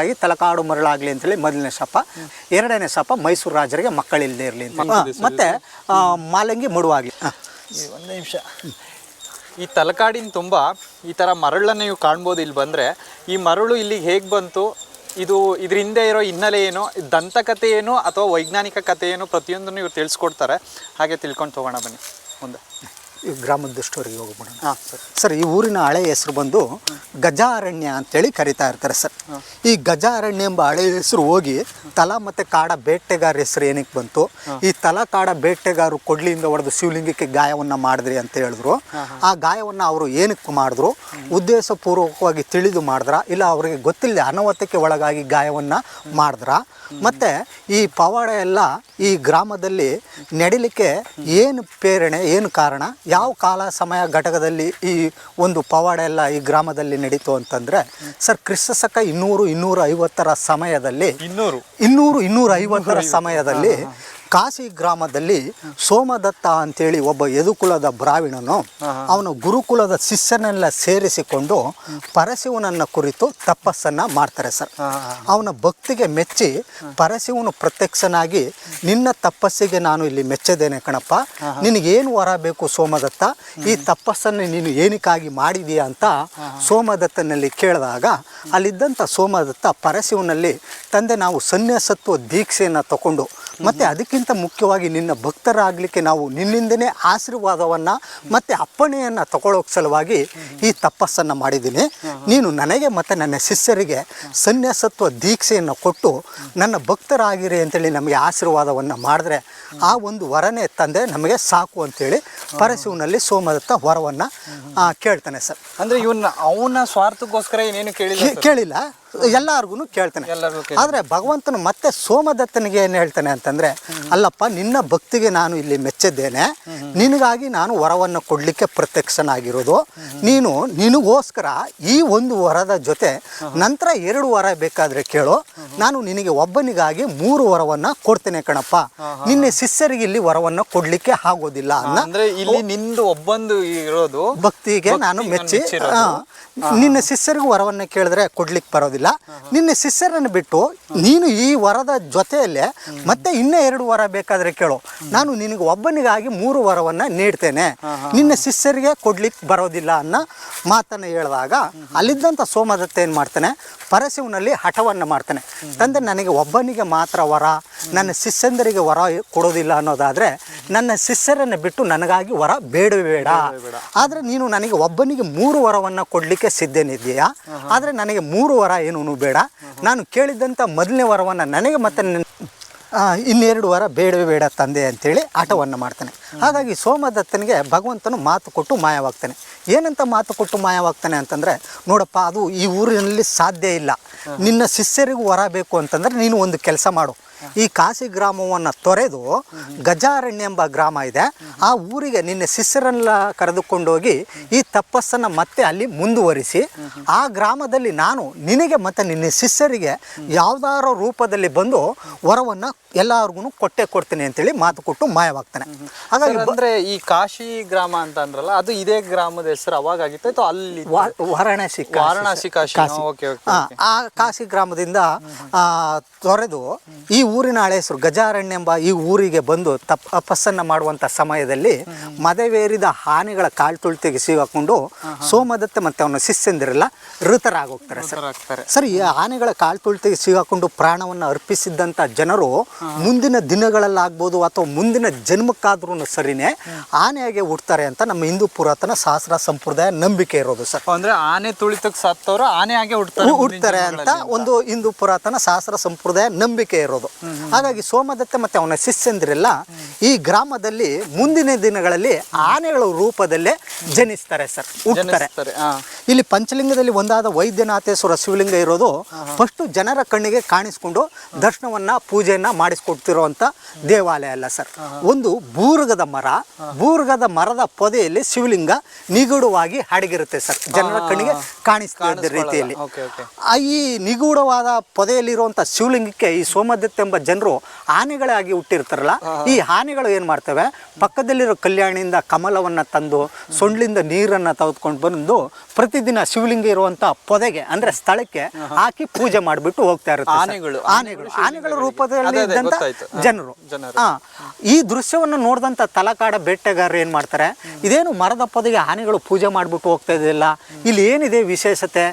ಆಗಿ ತಲಕಾಡು ಮರಳಾಗಲಿ ಅಂತೇಳಿ ಮೊದಲನೇ ಶಾಪ. ಎರಡನೇ ಶಾಪ ಮೈಸೂರು ರಾಜರಿಗೆ ಮಕ್ಕಳಿಲ್ಲದೆ ಇರಲಿ ಅಂತ ಮತ್ತೆ ಮಾಲಂಗಿ ಮಡುವಾಗಲಿ. ಒಂದು ನಿಮಿಷ. ಈ ತಲಕಾಡಿನ ತುಂಬ ಈ ಥರ ಮರಳನ್ನು ನೀವು ಕಾಣ್ಬೋದು ಇಲ್ಲಿ ಬಂದರೆ. ಈ ಮರಳು ಇಲ್ಲಿಗೆ ಹೇಗೆ ಬಂತು? ಇದು ಇದ್ರ ಹಿಂದೆ ಇರೋ ಹಿನ್ನೆಲೆ ಏನು? ದಂತಕಥೆ ಏನು ಅಥವಾ ವೈಜ್ಞಾನಿಕ ಕಥೆ ಏನು? ಪ್ರತಿಯೊಂದನ್ನು ಇವ್ರು ತಿಳಿಸ್ಕೊಡ್ತಾರೆ. ಹಾಗೆ ತಿಳ್ಕೊಂಡು ತೊಗೋಣ ಬನ್ನಿ. ಮುಂದೆ. ಈ ಗ್ರಾಮದ ಸ್ಟೋರಿಗೆ ಹೋಗ್ಬಿಡೋಣ. ಸರ್. ಈ ಊರಿನ ಹಳೆ ಹೆಸರು ಬಂದು ಗಜಾರಣ್ಯ ಅಂತೇಳಿ ಕರಿತಾ ಇರ್ತಾರೆ ಸರ್. ಈ ಗಜಾರಣ್ಯ ಎಂಬ ಹಳೆ ಹೆಸರು ಹೋಗಿ ತಲಾ ಮತ್ತು ಕಾಡ ಬೇಟೆಗಾರ ಹೆಸರು ಏನಕ್ಕೆ ಬಂತು? ಈ ತಲಾ ಕಾಡ ಬೇಟೆಗಾರು ಕೊಡ್ಲಿಯಿಂದ ಹೊಡೆದು ಶಿವಲಿಂಗಕ್ಕೆ ಗಾಯವನ್ನು ಮಾಡಿದ್ರಿ ಅಂತ ಹೇಳಿದ್ರು. ಆ ಗಾಯವನ್ನು ಅವರು ಏನಕ್ಕೆ ಮಾಡಿದ್ರು? ಉದ್ದೇಶಪೂರ್ವಕವಾಗಿ ತಿಳಿದು ಮಾಡಿದ್ರ? ಇಲ್ಲ ಅವರಿಗೆ ಗೊತ್ತಿಲ್ಲದೆ ಅನವತ್ತಕ್ಕೆ ಒಳಗಾಗಿ ಗಾಯವನ್ನು ಮಾಡಿದ್ರ? ಮತ್ತು ಈ ಪವಾಡ ಎಲ್ಲ ಈ ಗ್ರಾಮದಲ್ಲಿ ನಡಿಲಿಕ್ಕೆ ಏನು ಪ್ರೇರಣೆ, ಏನು ಕಾರಣ? ಯಾವ ಕಾಲ ಸಮಯ ಘಟಕದಲ್ಲಿ ಈ ಒಂದು ಪವಾಡ ಎಲ್ಲ ಈ ಗ್ರಾಮದಲ್ಲಿ ನಡೀತು ಅಂತಂದರೆ ಸರ್ ಕ್ರಿಸ್ತ ಶಕ ಇನ್ನೂರು ಇನ್ನೂರ ಐವತ್ತರ ಸಮಯದಲ್ಲಿ ಇನ್ನೂರು. ಇನ್ನೂರು ಇನ್ನೂರ ಐವತ್ತರ ಸಮಯದಲ್ಲಿ ಕಾಶಿ ಗ್ರಾಮದಲ್ಲಿ ಸೋಮದತ್ತ ಅಂತೇಳಿ ಒಬ್ಬ ಯದುಕುಲದ ಬ್ರಾವಿಣನು ಅವನು ಗುರುಕುಲದ ಶಿಷ್ಯನೆಲ್ಲ ಸೇರಿಸಿಕೊಂಡು ಪರಶಿವನನ್ನ ಕುರಿತು ತಪಸ್ಸನ್ನ ಮಾಡ್ತಾರೆ ಸರ್. ಅವನ ಭಕ್ತಿಗೆ ಮೆಚ್ಚಿ ಪರಶಿವನು ಪ್ರತ್ಯಕ್ಷನಾಗಿ ನಿನ್ನ ತಪಸ್ಸಿಗೆ ನಾನು ಇಲ್ಲಿ ಮೆಚ್ಚದೇನೆ ಕಣಪ್ಪ. ನಿನಗೇನು ವರ ಬೇಕು ಸೋಮದತ್ತ? ಈ ತಪಸ್ಸನ್ನು ನೀನು ಏನಕ್ಕಾಗಿ ಮಾಡಿದೀಯಾ ಅಂತ ಸೋಮದತ್ತನಲ್ಲಿ ಕೇಳಿದಾಗ ಅಲ್ಲಿದ್ದಂಥ ಸೋಮದತ್ತ ಪರಶಿವನಲ್ಲಿ ತಂದೆ ನಾವು ಸನ್ಯಾಸತ್ವ ದೀಕ್ಷೆಯನ್ನು ತಗೊಂಡು ಮತ್ತು ಅದಕ್ಕಿಂತ ಮುಖ್ಯವಾಗಿ ನಿನ್ನ ಭಕ್ತರಾಗಲಿಕ್ಕೆ ನಾವು ನಿನ್ನಿಂದನೇ ಆಶೀರ್ವಾದವನ್ನು ಮತ್ತು ಅಪ್ಪಣೆಯನ್ನು ತಗೊಳ್ಳೋಕೆ ಸಲುವಾಗಿ ಈ ತಪಸ್ಸನ್ನು ಮಾಡಿದ್ದೀನಿ. ನೀನು ನನಗೆ ಮತ್ತು ನನ್ನ ಶಿಷ್ಯರಿಗೆ ಸನ್ಯಾಸತ್ವ ದೀಕ್ಷೆಯನ್ನು ಕೊಟ್ಟು ನನ್ನ ಭಕ್ತರಾಗಿರಿ ಅಂತೇಳಿ ನಮಗೆ ಆಶೀರ್ವಾದವನ್ನು ಮಾಡಿದ್ರೆ ಆ ಒಂದು ವರನೇ ತಂದೆ ನಮಗೆ ಸಾಕು ಅಂತೇಳಿ ಪರಶಿವನಲ್ಲಿ ಸೋಮದತ್ತ ವರವನ್ನು ಕೇಳ್ತಾನೆ ಸರ್. ಅಂದರೆ ಇವನ್ನ ಅವನ ಸ್ವಾರ್ಥಕ್ಕೋಸ್ಕರ ಏನೇನು ಕೇಳಿಲ್ಲ ಕೇಳಿಲ್ಲ. ಎಲ್ಲಾರ್ಗು ಕೇಳ್ತಾನೆ. ಆದ್ರೆ ಭಗವಂತನು ಮತ್ತೆ ಸೋಮದತ್ತನಿಗೆ ಏನು ಹೇಳ್ತಾನೆ ಅಂತಂದ್ರೆ ಅಲ್ಲಪ್ಪ ನಿನ್ನ ಭಕ್ತಿಗೆ ನಾನು ಇಲ್ಲಿ ಮೆಚ್ಚಿದ್ದೇನೆ. ನಿನಗಾಗಿ ನಾನು ವರವನ್ನು ಕೊಡಲಿಕ್ಕೆ ಪ್ರತ್ಯಕ್ಷನಾಗಿರೋದು. ನೀನು ನಿನಗೋಸ್ಕರ ಈ ಒಂದು ವರದ ಜೊತೆ ನಂತರ ಎರಡು ವರ ಬೇಕಾದರೆ ಕೇಳು. ನಾನು ನಿನಗೆ ಒಬ್ಬನಿಗಾಗಿ ಮೂರು ವರವನ್ನು ಕೊಡ್ತೇನೆ ಕಣಪ್ಪ. ನಿನ್ನೆ ಶಿಷ್ಯರಿಗೆ ಇಲ್ಲಿ ವರವನ್ನು ಕೊಡಲಿಕ್ಕೆ ಆಗೋದಿಲ್ಲ ಅನ್ನೋ. ಅಂದ್ರೆ ಇಲ್ಲಿ ನಿಂದು ಒಬ್ಬಂದು ಇರೋದು ಭಕ್ತಿಗೆ ನಾನು ಮೆಚ್ಚಿ. ನಿನ್ನ ಶಿಷ್ಯರಿಗೂ ವರವನ್ನು ಕೇಳಿದ್ರೆ ಕೊಡ್ಲಿಕ್ಕೆ ಬರೋದಿಲ್ಲ. ನಿನ್ನ ಸಿಸ್ಟರನ್ನು ಬಿಟ್ಟು ನೀನು ಈ ವರದ ಜೊತೆಯಲ್ಲೇ ಮತ್ತೆ ಇನ್ನೂ ಎರಡು ವರ ಬೇಕಾದರೆ ಕೇಳು. ನಾನು ನಿನಗೆ ಒಬ್ಬನಿಗಾಗಿ ಮೂರು ವರವನ್ನು ನೀಡ್ತೇನೆ. ನಿನ್ನ ಶಿಷ್ಯರಿಗೆ ಕೊಡ್ಲಿಕ್ಕೆ ಬರೋದಿಲ್ಲ ಅನ್ನೋ ಮಾತನ್ನು ಹೇಳಿದಾಗ ಅಲ್ಲಿದ್ದಂಥ ಸೋಮದತ್ತ ಏನು ಮಾಡ್ತಾನೆ? ಪರಶಿವನಲ್ಲಿ ಹಠವನ್ನು ಮಾಡ್ತಾನೆ. ತಂದೆ, ನನಗೆ ಒಬ್ಬನಿಗೆ ಮಾತ್ರ ವರ, ನನ್ನ ಶಿಷ್ಯಂದರಿಗೆ ವರ ಕೊಡೋದಿಲ್ಲ ಅನ್ನೋದಾದರೆ ನನ್ನ ಶಿಷ್ಯರನ್ನು ಬಿಟ್ಟು ನನಗಾಗಿ ವರ ಬೇಡ ಬೇಡ. ಆದರೆ ನೀನು ನನಗೆ ಒಬ್ಬನಿಗೆ ಮೂರು ವರವನ್ನು ಕೊಡಲಿಕ್ಕೆ ಸಿದ್ಧನಿದ್ದೀಯಾ? ಆದರೆ ನನಗೆ ಮೂರು ವರ ಬೇಡ. ನಾನು ಕೇಳಿದ್ದಂಥ ಮೊದಲನೇ ವರವನ್ನು ನನಗೆ ಮತ್ತೆ ಇನ್ನೆರಡು ವಾರ ಬೇಡವೇ ಬೇಡ ತಂದೆ ಅಂತೇಳಿ ಆಟವನ್ನು ಮಾಡ್ತಾನೆ. ಹಾಗಾಗಿ ಸೋಮದತ್ತನಿಗೆ ಭಗವಂತನು ಮಾತು ಕೊಟ್ಟು ಮಾಯವಾಗ್ತಾನೆ. ಏನಂತ ಮಾತು ಕೊಟ್ಟು ಮಾಯವಾಗ್ತಾನೆ ಅಂತಂದರೆ, ನೋಡಪ್ಪ, ಅದು ಈ ಊರಿನಲ್ಲಿ ಸಾಧ್ಯ ಇಲ್ಲ. ನಿನ್ನ ಶಿಷ್ಯರಿಗೂ ವರ ಬೇಕು ಅಂತಂದರೆ ನೀನು ಒಂದು ಕೆಲಸ ಮಾಡು. ಈ ಕಾಶಿ ಗ್ರಾಮವನ್ನು ತೊರೆದು ಗಜಾರಣ್ಯ ಎಂಬ ಗ್ರಾಮ ಇದೆ. ಆ ಊರಿಗೆ ನಿನ್ನ ಶಿಷ್ಯರನ್ನೆಲ್ಲ ಕರೆದುಕೊಂಡೋಗಿ ಈ ತಪಸ್ಸನ್ನು ಮತ್ತೆ ಅಲ್ಲಿ ಮುಂದುವರಿಸಿ, ಆ ಗ್ರಾಮದಲ್ಲಿ ನಾನು ನಿನಗೆ ಮತ್ತು ನಿನ್ನ ಶಿಷ್ಯರಿಗೆ ಯಾವುದಾರ ರೂಪದಲ್ಲಿ ಬಂದು ವರವನ್ನು ಎಲ್ಲರಿಗೂ ಕೊಟ್ಟೆ ಕೊಡ್ತೀನಿ ಅಂತೇಳಿ ಮಾತು ಕೊಟ್ಟು ಮಾಯವಾಗ್ತಾನೆ. ಹಾಗಾಗಿ ಅಂದ್ರೆ ಈ ಕಾಶಿ ಗ್ರಾಮ ಅಂತ ಅಂದ್ರಲ್ಲ ಅದು ಇದೇ ಗ್ರಾಮದ ಹೆಸರು ಅವಾಗ ಆಗಿತ್ತು ಅಥವಾ ಅಲ್ಲಿ ವಾರಣಾಸಿ ವಾರಾಣಸಿ ಕಾಶಿ. ಓಕೆ ಆ, ಕಾಶಿ ಗ್ರಾಮದಿಂದ ಆ, ತೊರೆದು ಈ ಊರಿನ ಹಳೆ ಹೆಸರು ಗಜಾರಣ್ಯ ಎಂಬ ಈ ಊರಿಗೆ ಬಂದು ತಪ್ ತಪಸ್ಸನ್ನ ಮಾಡುವಂತ ಸಮಯದಲ್ಲಿ ಮದವೇರಿದ ಆನೆಗಳ ಕಾಲು ತುಳಿತಿಗೆ ಸಿಗಾಕೊಂಡು ಸೋಮದತ್ತ ಮತ್ತೆ ಅವನ ಶಿಷ್ಯಂದಿರಲ್ಲ ಋತರಾಗೋಗ್ತಾರೆ ಸರ್. ಸರ್ ಈ ಆನೆಗಳ ಕಾಲು ತುಳಿತಿಗೆ ಸಿಗಾಕೊಂಡು ಪ್ರಾಣವನ್ನು ಅರ್ಪಿಸಿದ್ದಂತ ಜನರು ಮುಂದಿನ ದಿನಗಳಲ್ಲಾಗ್ಬೋದು ಅಥವಾ ಮುಂದಿನ ಜನ್ಮಕ್ಕಾದ್ರೂ ಸರಿನೇ ಆನೆಯಾಗೆ ಹುಡ್ತಾರೆ ಅಂತ ನಮ್ಮ ಹಿಂದೂ ಪುರಾತನ ಸಹಸ್ರ ಸಂಪ್ರದಾಯ ನಂಬಿಕೆ ಇರೋದು ಸರ್. ಅಂದ್ರೆ ಆನೆ ತುಳಿತಕ್ಕೆ ಸತ್ತವರು ಆನೆ ಹಾಗೆ ಹುಡ್ತಾರೆ ಹುಡ್ತಾರೆ ಅಂತ ಒಂದು ಹಿಂದೂ ಪುರಾತನ ಸಹಸ್ರ ಸಂಪ್ರದಾಯ ನಂಬಿಕೆ ಇರೋದು. ಹಾಗಾಗಿ ಸೋಮದತ್ತ ಮತ್ತೆ ಅವನ ಶಿಷ್ಯಂದಿರೆಲ್ಲ ಈ ಗ್ರಾಮದಲ್ಲಿ ಮುಂದಿನ ದಿನಗಳಲ್ಲಿ ಆನೆಗಳ ರೂಪದಲ್ಲೇ ಜನಿಸ್ತಾರೆ ಸರ್ ಹುಡ್ತಾರೆ ಇಲ್ಲಿ ಪಂಚಲಿಂಗದಲ್ಲಿ ಒಂದಾದ ವೈದ್ಯನಾಥೇಶ್ವರ ಶಿವಲಿಂಗ ಇರೋದು ಫಸ್ಟ್ ಜನರ ಕಣ್ಣಿಗೆ ಕಾಣಿಸ್ಕೊಂಡು ದರ್ಶನವನ್ನ ಪೂಜೆಯನ್ನ ಮಾಡಿಸ್ಕೊಡ್ತಿರುವಂತ ದೇವಾಲಯ ಅಲ್ಲ ಸರ್. ಒಂದು ಭೂರ್ಗ ಬೂರ್ಗದ ಮರ ಬೂರ್ಗದ ಮರದ ಪೊದೆಯಲ್ಲಿ ಶಿವಲಿಂಗ ನಿಗೂಢವಾಗಿ ಅಡಗಿರುತ್ತೆ ಸರ್. ಜನರ ಕಣ್ಣಿಗೆ ಕಾಣಿಸ್ತಾ ಇದ್ದ ರೀತಿಯಲ್ಲಿ. ಈ ನಿಗೂಢವಾದ ಪೊದೆಯಲ್ಲಿರುವಂತ ಶಿವಲಿಂಗಕ್ಕೆ ಈ ಸೋಮದತ್ತ ಎಂಬ ಜನರು ಆನೆಗಳಾಗಿ ಹುಟ್ಟಿರ್ತಾರಲ್ಲ ಈ ಆನೆಗಳು ಏನ್ ಮಾಡ್ತವೆ? ಪಕ್ಕದಲ್ಲಿರೋ ಕಲ್ಯಾಣಿಯಿಂದ ಕಮಲವನ್ನ ತಂದು ಸೊಂಡ್ಲಿಂದ ನೀರನ್ನ ತೆಗೆದುಕೊಂಡು ಬಂದು ಪ್ರತಿದಿನ ಶಿವಲಿಂಗ ಇರುವಂತ ಪೊದೆಗೆ ಅಂದ್ರೆ ಸ್ಥಳಕ್ಕೆ ಹಾಕಿ ಪೂಜೆ ಮಾಡಿಬಿಟ್ಟು ಹೋಗ್ತಾ ಇರುತ್ತೆ. ಆನೆಗಳು, ಆನೆಗಳು ಆನೆಗಳ ರೂಪದಲ್ಲಿ ಇದ್ದಂತ ಜನರು. ಈ ದೃಶ್ಯವನ್ನು ನೋಡಿದಂಥ ತಲಕಾಡ ಬೇಟೆಗಾರರು ಏನು ಮಾಡ್ತಾರೆ? ಇದೇನು ಮರದ ಪೊದೆಗೆ ಆನೆಗಳು ಪೂಜೆ ಮಾಡಿಬಿಟ್ಟು ಹೋಗ್ತಾ ಇದೆಯಲ್ಲ ಇಲ್ಲಿ ಏನಿದೆ ವಿಶೇಷತೆ?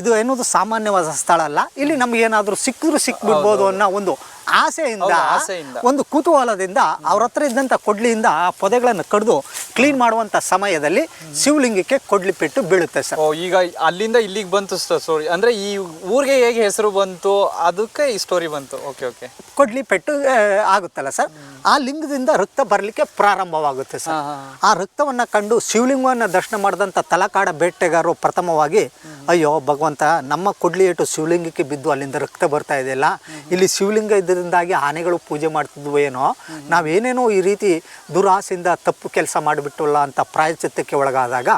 ಇದು ಎನ್ನುವುದು ಸಾಮಾನ್ಯವಾದ ಸ್ಥಳ ಅಲ್ಲ. ಇಲ್ಲಿ ನಮ್ಗೆ ಏನಾದರೂ ಸಿಕ್ಕಿದ್ರು ಸಿಕ್ಬಿಡ್ಬೋದು ಅನ್ನೋ ಒಂದು ಆಸೆಯಿಂದ. ಒಂದು ಕುತೂಹಲದಿಂದ ಅವ್ರ ಹತ್ರ ಇದ್ದಂಥ ಕೊಡ್ಲಿಯಿಂದ ಆ ಪೊದೆಗಳನ್ನು ಕಡಿದು ಕ್ಲೀನ್ ಮಾಡುವಂಥ ಸಮಯದಲ್ಲಿ ಶಿವಲಿಂಗಕ್ಕೆ ಕೊಡ್ಲಿ ಪೆಟ್ಟು ಬೀಳುತ್ತೆ ಸರ್. ಓ ಈಗ ಅಲ್ಲಿಂದ ಇಲ್ಲಿಗೆ ಬಂತು ಸ್ಟೋರಿ ಅಂದ್ರೆ ಈ ಊರಿಗೆ ಹೇಗೆ ಹೆಸರು ಬಂತು ಅದಕ್ಕೆ ಈ ಸ್ಟೋರಿ ಬಂತು. ಓಕೆ ಓಕೆ ಕೊಡ್ಲಿ ಪೆಟ್ಟು ಆ, ಆಗುತ್ತಲ್ಲ ಸರ್? ಆ ಲಿಂಗದಿಂದ ರಕ್ತ ಬರಲಿಕ್ಕೆ ಪ್ರಾರಂಭವಾಗುತ್ತೆ ಸರ್. ಆ ರಕ್ತವನ್ನು ಕಂಡು ಶಿವಲಿಂಗವನ್ನು ದರ್ಶನ ಮಾಡಿದಂಥ ತಲಕಾಡ ಬೇಟೆಗಾರರು ಪ್ರಥಮವಾಗಿ ಅಯ್ಯೋ ಭಗವಂತ ನಮ್ಮ ಕೊಡ್ಲಿ ಏಟು ಶಿವಲಿಂಗಕ್ಕೆ ಬಿದ್ದು ಅಲ್ಲಿಂದ ರಕ್ತ ಬರ್ತಾ ಇದೆಯಲ್ಲ ಇಲ್ಲಿ ಶಿವಲಿಂಗ ಇದ್ದರಿಂದಾಗಿ ಆನೆಗಳು ಪೂಜೆ ಮಾಡ್ತಿದ್ವು ಏನೋ ನಾವೇನೇನೋ ಈ ರೀತಿ ದುರಾಸೆಯಿಂದ ತಪ್ಪು ಕೆಲಸ ಮಾಡಿಬಿಟ್ಟಲ್ಲ ಅಂತ ಪ್ರಾಯಚಿತ್ತಕ್ಕೆ ಒಳಗಾದಾಗ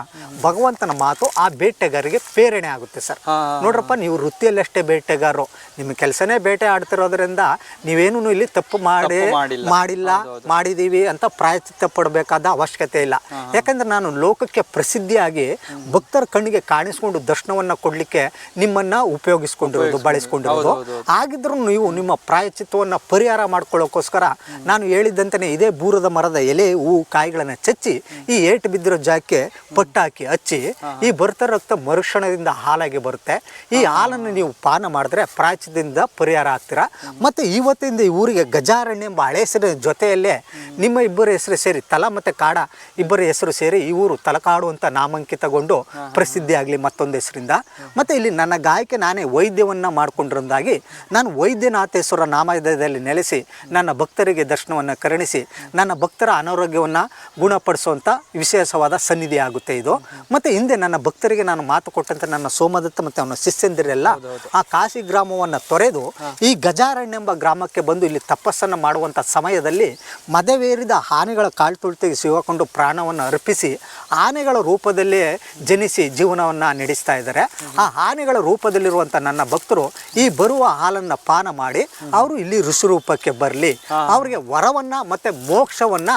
ಭಗವಂತನ ಮಾತು ಆ ಬೇಟೆಗಾರಿಗೆ ಪ್ರೇರಣೆ ಆಗುತ್ತೆ ಸರ್. ನೋಡ್ರಪ್ಪ ನೀವು ವೃತ್ತಿಯಲ್ಲಷ್ಟೇ ಬೇಟೆಗಾರರು ನಿಮ್ಮ ಕೆಲಸನೇ ಬೇಟೆ ಆಡ್ತಿರೋದ್ರಿಂದ ನೀವೇನು ಇಲ್ಲಿ ತಪ್ಪು ಮಾಡಿ ಮಾಡಿಲ್ಲ. ಮಾಡಿಲ್ಲ ಮಾಡಿದೀವಿ ಅಂತ ಪ್ರಾಯಚಿತ್ತ ಪಡಬೇಕಾದ ಅವಶ್ಯಕತೆ ಇಲ್ಲ ಯಾಕಂದ್ರೆ ನಾನು ಲೋಕಕ್ಕೆ ಪ್ರಸಿದ್ಧಿಯಾಗಿ ಭಕ್ತರ ಕಣ್ಣಿಗೆ ಕಾಣಿಸ್ಕೊಂಡು ದರ್ಶನವನ್ನ ಕೊಡ್ಲಿಕ್ಕೆ ನಿಮ್ಮನ್ನ ಉಪಯೋಗಿಸ್ಕೊಂಡಿರೋದು ಬಳಸ್ಕೊಂಡಿರೋದು. ಆಗಿದ್ರೂ ನೀವು ನಿಮ್ಮ ಪ್ರಾಯಚಿತ್ವವನ್ನು ಪರಿಹಾರ ಮಾಡ್ಕೊಳ್ಳೋಕ್ಕೋಸ್ಕರ ನಾನು ಹೇಳಿದ್ದಂತೆ ಇದೇ ಬೂರದ ಮರದ ಎಲೆ ಹೂ ಕಾಯಿಗಳನ್ನು ಚಚ್ಚಿ ಈ ಏಟು ಬಿದ್ದಿರೋ ಜಾಗಕ್ಕೆ ಪಟ್ಟಾಕಿ ಹಚ್ಚಿ ಈ ಬರ್ತಾ ರಕ್ತ ಮರುಕ್ಷಣದಿಂದ ಹಾಲಾಗಿ ಬರುತ್ತೆ. ಈ ಹಾಲನ್ನು ನೀವು ಪಾನ ಮಾಡಿದ್ರೆ ಪ್ರಾಯಚಿತದಿಂದ ಪರಿಹಾರ ಆಗ್ತೀರಾ? ಮತ್ತು ಇವತ್ತಿಂದ ಈ ಊರಿಗೆ ಗಜಾರಣ್ಯ ಎಂಬ ಹಳೆ ಹೆಸರಿನ ಜೊತೆಯಲ್ಲೇ ನಿಮ್ಮ ಇಬ್ಬರ ಹೆಸರು ಸೇರಿ ತಲ ಮತ್ತು ಕಾಡ ಇಬ್ಬರ ಹೆಸರು ಸೇರಿ ಈ ಊರು ತಲಕಾಡು ಅಂತ ನಾಮಾಂಕಿತಗೊಂಡು ಪ್ರಸಿದ್ಧಿಯಾಗಲಿ ಮತ್ತೊಂದು ಹೆಸರಿಂದ. ಮತ್ತು ಇಲ್ಲಿ ನನ್ನ ಗಾಯಕ್ಕೆ ನಾನೇ ವೈದ್ಯವನ್ನು ಮಾಡಿಕೊಂಡಿರೋದಾಗಿ ನಾನು ವೈದ್ಯನಾಥೇಶ್ವರ ನಾಮದಲ್ಲಿ ನೆಲೆಸಿ ನನ್ನ ಭಕ್ತರಿಗೆ ದರ್ಶನವನ್ನು ಕರುಣಿಸಿ ನನ್ನ ಭಕ್ತರ ಅನಾರೋಗ್ಯವನ್ನು ಗುಣಪಡಿಸುವಂಥ ವಿಶೇಷವಾದ ಸನ್ನಿಧಿ ಆಗುತ್ತೆ ಇದು. ಮತ್ತು ಹಿಂದೆ ನನ್ನ ಭಕ್ತರಿಗೆ ನಾನು ಮಾತು ಕೊಟ್ಟಂತೆ ನನ್ನ ಸೋಮದತ್ತ ಮತ್ತು ಅವನ ಶಿಷ್ಯಂದಿರೆಲ್ಲ ಆ ಕಾಶಿ ಗ್ರಾಮವನ್ನು ತೊರೆದು ಈ ಗಜಾರಣ್ಯ ಎಂಬ ಗ್ರಾಮಕ್ಕೆ ಬಂದು ಇಲ್ಲಿ ತಪಸ್ಸನ್ನು ಮಾಡುವಂಥ ಸಮಯದಲ್ಲಿ ಮದವೇರಿದ ಆನೆಗಳ ಕಾಲ್ತುಳಿತಿಗೆ ಸಿಗಾಕೊಂಡು ಪ್ರಾಣವನ್ನು ಅರ್ಪಿಸಿ ಆನೆಗಳ ರೂಪದಲ್ಲೇ ಜನಿಸಿ ಜೀವನವನ್ನು ನಡೆಸ್ತಾ ಇದ್ದಾರೆ. ಆ ಆನೆಗಳ ರೂಪದಲ್ಲಿರುವಂತ ನನ್ನ ಭಕ್ತರು ಈ ಬರುವ ಹಾಲನ್ನ ಪಾನ ಮಾಡಿ ಅವರು ಇಲ್ಲಿ ಋಷಿ ರೂಪಕ್ಕೆ ಬರಲಿ. ಅವರಿಗೆ ವರವನ್ನ ಮತ್ತೆ ಮೋಕ್ಷವನ್ನ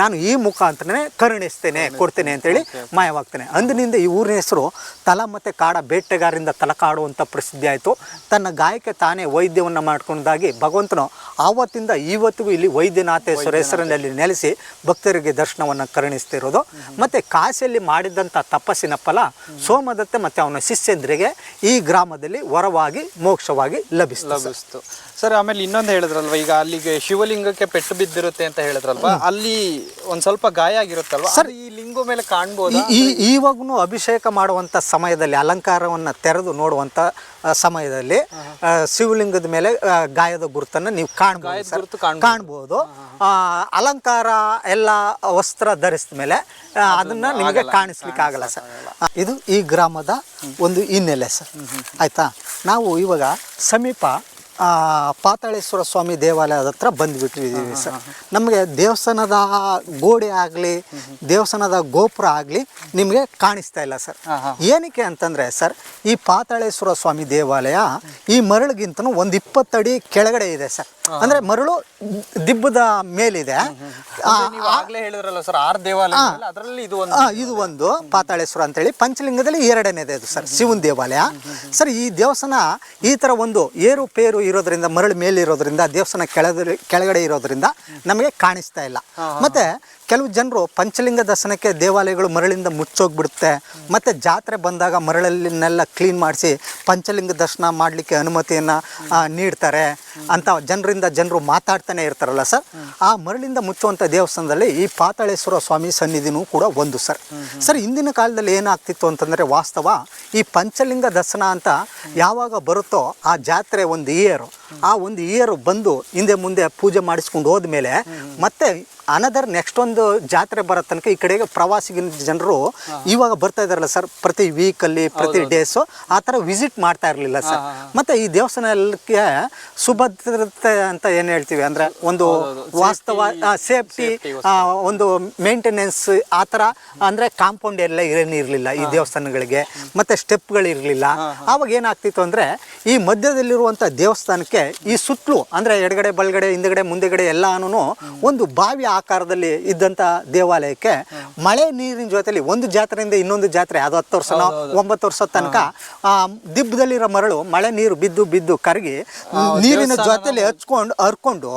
ನಾನು ಈ ಮುಖಾಂತರನೇ ಕರುಣಿಸ್ತೇನೆ ಕೊಡ್ತೇನೆ ಅಂತೇಳಿ ಮಾಯವಾಗ್ತೇನೆ. ಅಂದಿನಿಂದ ಈ ಊರಿನ ಹೆಸರು ತಲ ಮತ್ತೆ ಕಾಡ ಬೇಟೆಗಾರರಿಂದ ತಲಕಾಡು ಅಂತ ಪ್ರಸಿದ್ಧಿ ಆಯಿತು. ತನ್ನ ಗಾಯಕ್ಕೆ ತಾನೇ ವೈದ್ಯವನ್ನು ಮಾಡ್ಕೊಂಡಾಗಿ ಭಗವಂತನು ಆವತ್ತಿಂದ ಇವತ್ತಿಗೂ ಇಲ್ಲಿ ವೈದ್ಯನಾಥೇಶ್ವರ ಹೆಸರಿನಲ್ಲಿ ನೆಲೆಸಿ ಭಕ್ತರಿಗೆ ದರ್ಶನವನ್ನು ಕರುಣಿಸ್ತಿರೋದು. ಮತ್ತೆ ಕಾಶಿಯಲ್ಲಿ ಮಾಡಿದಂತ ತಪಸ್ಸಿನ ಫಲ ಸೋಮದತ್ತ ಮತ್ತು ಅವನ ಶಿಷ್ಯಂದ್ರಿಗೆ ಈ ಗ್ರಾಮದಲ್ಲಿ ವರವಾಗಿ ಮೋಕ್ಷವಾಗಿ ಲಭಿಸ್ತದೆ. ಲಭಿಸ್ತು. ಸರ್ ಆಮೇಲೆ ಇನ್ನೊಂದು ಹೇಳಿದ್ರಲ್ವ ಈಗ ಅಲ್ಲಿಗೆ ಶಿವಲಿಂಗಕ್ಕೆ ಪೆಟ್ಟು ಬಿದ್ದಿರುತ್ತೆ ಅಂತ ಹೇಳಿದ್ರಲ್ವಾ? ಅಲ್ಲಿ ಒಂದ್ ಸ್ವಲ್ಪ ಗಾಯ ಆಗಿರುತ್ತಲ್ವಾ? ಸರ್ ಈ ಲಿಂಗ ಮೇಲೆ ಕಾಣ್ಬೋದು? ಈ ಅಭಿಷೇಕ ಮಾಡುವಂಥ ಸಮಯದಲ್ಲಿ ಅಲಂಕಾರವನ್ನು ತೆರೆದು ನೋಡುವಂಥ ಆ, ಸಮಯದಲ್ಲಿ ಶಿವಲಿಂಗದ ಮೇಲೆ ಗಾಯದ ಗುರುತನ್ನು ನೀವು ಕಾಣಬಹುದು ಆ, ಅಲಂಕಾರ ಎಲ್ಲ ವಸ್ತ್ರ ಧರಿಸಿದ ಮೇಲೆ ಅದನ್ನ ನಿಮಗೆ ಕಾಣಿಸ್ಲಿಕ್ಕೆ ಆಗಲ್ಲ ಸರ್. ಇದು ಈ ಗ್ರಾಮದ ಒಂದು ಹಿನ್ನೆಲೆ ಸರ್. ಆಯ್ತಾ? ನಾವು ಇವಾಗ ಸಮೀಪ ಪಾತಾಳೇಶ್ವರ ಸ್ವಾಮಿ ದೇವಾಲಯದ ಹತ್ರ ಬಂದುಬಿಟ್ಟಿದ್ದೀವಿ ಸರ್. ನಮಗೆ ದೇವಸ್ಥಾನದ ಗೋಡೆ ಆಗಲಿ ದೇವಸ್ಥಾನದ ಗೋಪುರ ಆಗಲಿ ನಿಮಗೆ ಕಾಣಿಸ್ತಾ ಇಲ್ಲ ಸರ್. ಏನಕ್ಕೆ ಅಂತಂದರೆ ಸರ್ ಈ ಪಾತಾಳೇಶ್ವರ ಸ್ವಾಮಿ ದೇವಾಲಯ ಈ ಮರಳಿಗಿಂತನೂ ಒಂದು ಇಪ್ಪತ್ತಡಿ ಕೆಳಗಡೆ ಇದೆ ಸರ್. ಅಂದರೆ ಮರಳು ದಿಬ್ಬದ ಮೇಲಿದೆ. ಆಗ್ಲೇ ಹೇಳಿದ್ರಲ್ಲ ಸರ್ ಆರ್ ದೇವಾಲಯ ಅದರಲ್ಲಿ ಇದು ಒಂದು ಪಾತಾಳೇಶ್ವರ ಇದು ಒಂದು ಪಾತಾಳೇಶ್ವರ ಅಂತೇಳಿ. ಪಂಚಲಿಂಗದಲ್ಲಿ ಎರಡನೇದೇ ಸರ್ ಶಿವನ ದೇವಾಲಯ. ಸರ್ ಈ ದೇವಸ್ಥಾನ ಈ ತರ ಒಂದು ಏರು ಪೇರು ಇರೋದ್ರಿಂದ ಮರಳು ಮೇಲೆ ಇರೋದ್ರಿಂದ ದೇವಸ್ಥಾನ ಕೆಳಗಡೆ ಕೆಳಗಡೆ ಇರೋದ್ರಿಂದ ನಮಗೆ ಕಾಣಿಸ್ತಾ ಇಲ್ಲ. ಮತ್ತೆ ಕೆಲವು ಜನರು ಪಂಚಲಿಂಗ ದರ್ಶನಕ್ಕೆ ದೇವಾಲಯಗಳು ಮರಳಿಂದ ಮುಚ್ಚೋಗ್ಬಿಡುತ್ತೆ. ಮತ್ತು ಜಾತ್ರೆ ಬಂದಾಗ ಮರಳಲ್ಲಿನೆಲ್ಲ ಕ್ಲೀನ್ ಮಾಡಿಸಿ ಪಂಚಲಿಂಗ ದರ್ಶನ ಮಾಡಲಿಕ್ಕೆ ಅನುಮತಿಯನ್ನು ನೀಡ್ತಾರೆ. ಅಂತ ಜನರಿಂದ ಜನರು ಮಾತಾಡ್ತಾನೆ ಇರ್ತಾರಲ್ಲ ಸರ್? ಆ ಮರಳಿಂದ ಮುಚ್ಚುವಂಥ ದೇವಸ್ಥಾನದಲ್ಲಿ ಈ ಪಾತಾಳೇಶ್ವರ ಸ್ವಾಮಿ ಸನ್ನಿಧಿನೂ ಕೂಡ ಒಂದು ಸರ್. ಸರ್, ಹಿಂದಿನ ಕಾಲದಲ್ಲಿ ಏನಾಗ್ತಿತ್ತು ಅಂತಂದರೆ ವಾಸ್ತವ ಈ ಪಂಚಲಿಂಗ ದರ್ಶನ ಅಂತ ಯಾವಾಗ ಬರುತ್ತೋ ಆ ಜಾತ್ರೆ ಒಂದು ಇಯರು ಆ ಒಂದು ಇಯರು ಬಂದು ಹಿಂದೆ ಮುಂದೆ ಪೂಜೆ ಮಾಡಿಸ್ಕೊಂಡು ಹೋದ್ಮೇಲೆ ಮತ್ತೆ ಅನದರ್ ನೆಕ್ಸ್ಟ್ ಒಂದು ಜಾತ್ರೆ ಬರೋ ತನಕ ಈ ಕಡೆಗೆ ಪ್ರವಾಸಿಗಿನ ಜನರು ಇವಾಗ ಬರ್ತಾ ಇದಾರಲ್ಲ ಸರ್ ಪ್ರತಿ ವೀಕಲ್ಲಿ ಪ್ರತಿ ಡೇಸು ಆ ಥರ ವಿಸಿಟ್ ಮಾಡ್ತಾ ಇರಲಿಲ್ಲ ಸರ್. ಮತ್ತು ಈ ದೇವಸ್ಥಾನಕ್ಕೆ ಸುಭದ್ರತೆ ಅಂತ ಏನು ಹೇಳ್ತೀವಿ ಅಂದರೆ ಒಂದು ವಾಸ್ತವ ಸೇಫ್ಟಿ ಒಂದು ಮೇಂಟೆನೆನ್ಸ್ ಆ ಥರ ಅಂದರೆ ಕಾಂಪೌಂಡ್ ಎಲ್ಲ ಏನಿರಲಿಲ್ಲ ಈ ದೇವಸ್ಥಾನಗಳಿಗೆ ಮತ್ತು ಸ್ಟೆಪ್ಗಳಿರಲಿಲ್ಲ ಆವಾಗ ಏನಾಗ್ತಿತ್ತು ಅಂದರೆ ಈ ಮಧ್ಯದಲ್ಲಿರುವಂಥ ದೇವಸ್ಥಾನಕ್ಕೆ ಈ ಸುತ್ತಲೂ ಅಂದರೆ ಎಡಗಡೆ ಬಲಗಡೆ ಹಿಂದಗಡೆ ಮುಂದೆಗಡೆ ಎಲ್ಲಾನು ಒಂದು ಬಾವಿ ಆಕಾರದಲ್ಲಿ ಇದ್ದಂಥ ದೇವಾಲಯಕ್ಕೆ ಮಳೆ ನೀರಿನ ಜೊತೆಯಲ್ಲಿ ಒಂದು ಜಾತ್ರೆಯಿಂದ ಇನ್ನೊಂದು ಜಾತ್ರೆ ಅದು ಹತ್ತು ವರ್ಷನೋ ಒಂಬತ್ತು ವರ್ಷದ ತನಕ ಆ ದಿಬ್ಬದಲ್ಲಿರೋ ಮರಳು ಮಳೆ ನೀರು ಬಿದ್ದು ಬಿದ್ದು ಕರಗಿ ನೀರಿನ ಜೊತೆಯಲ್ಲಿ ಹಚ್ಕೊಂಡು ಹರ್ಕೊಂಡು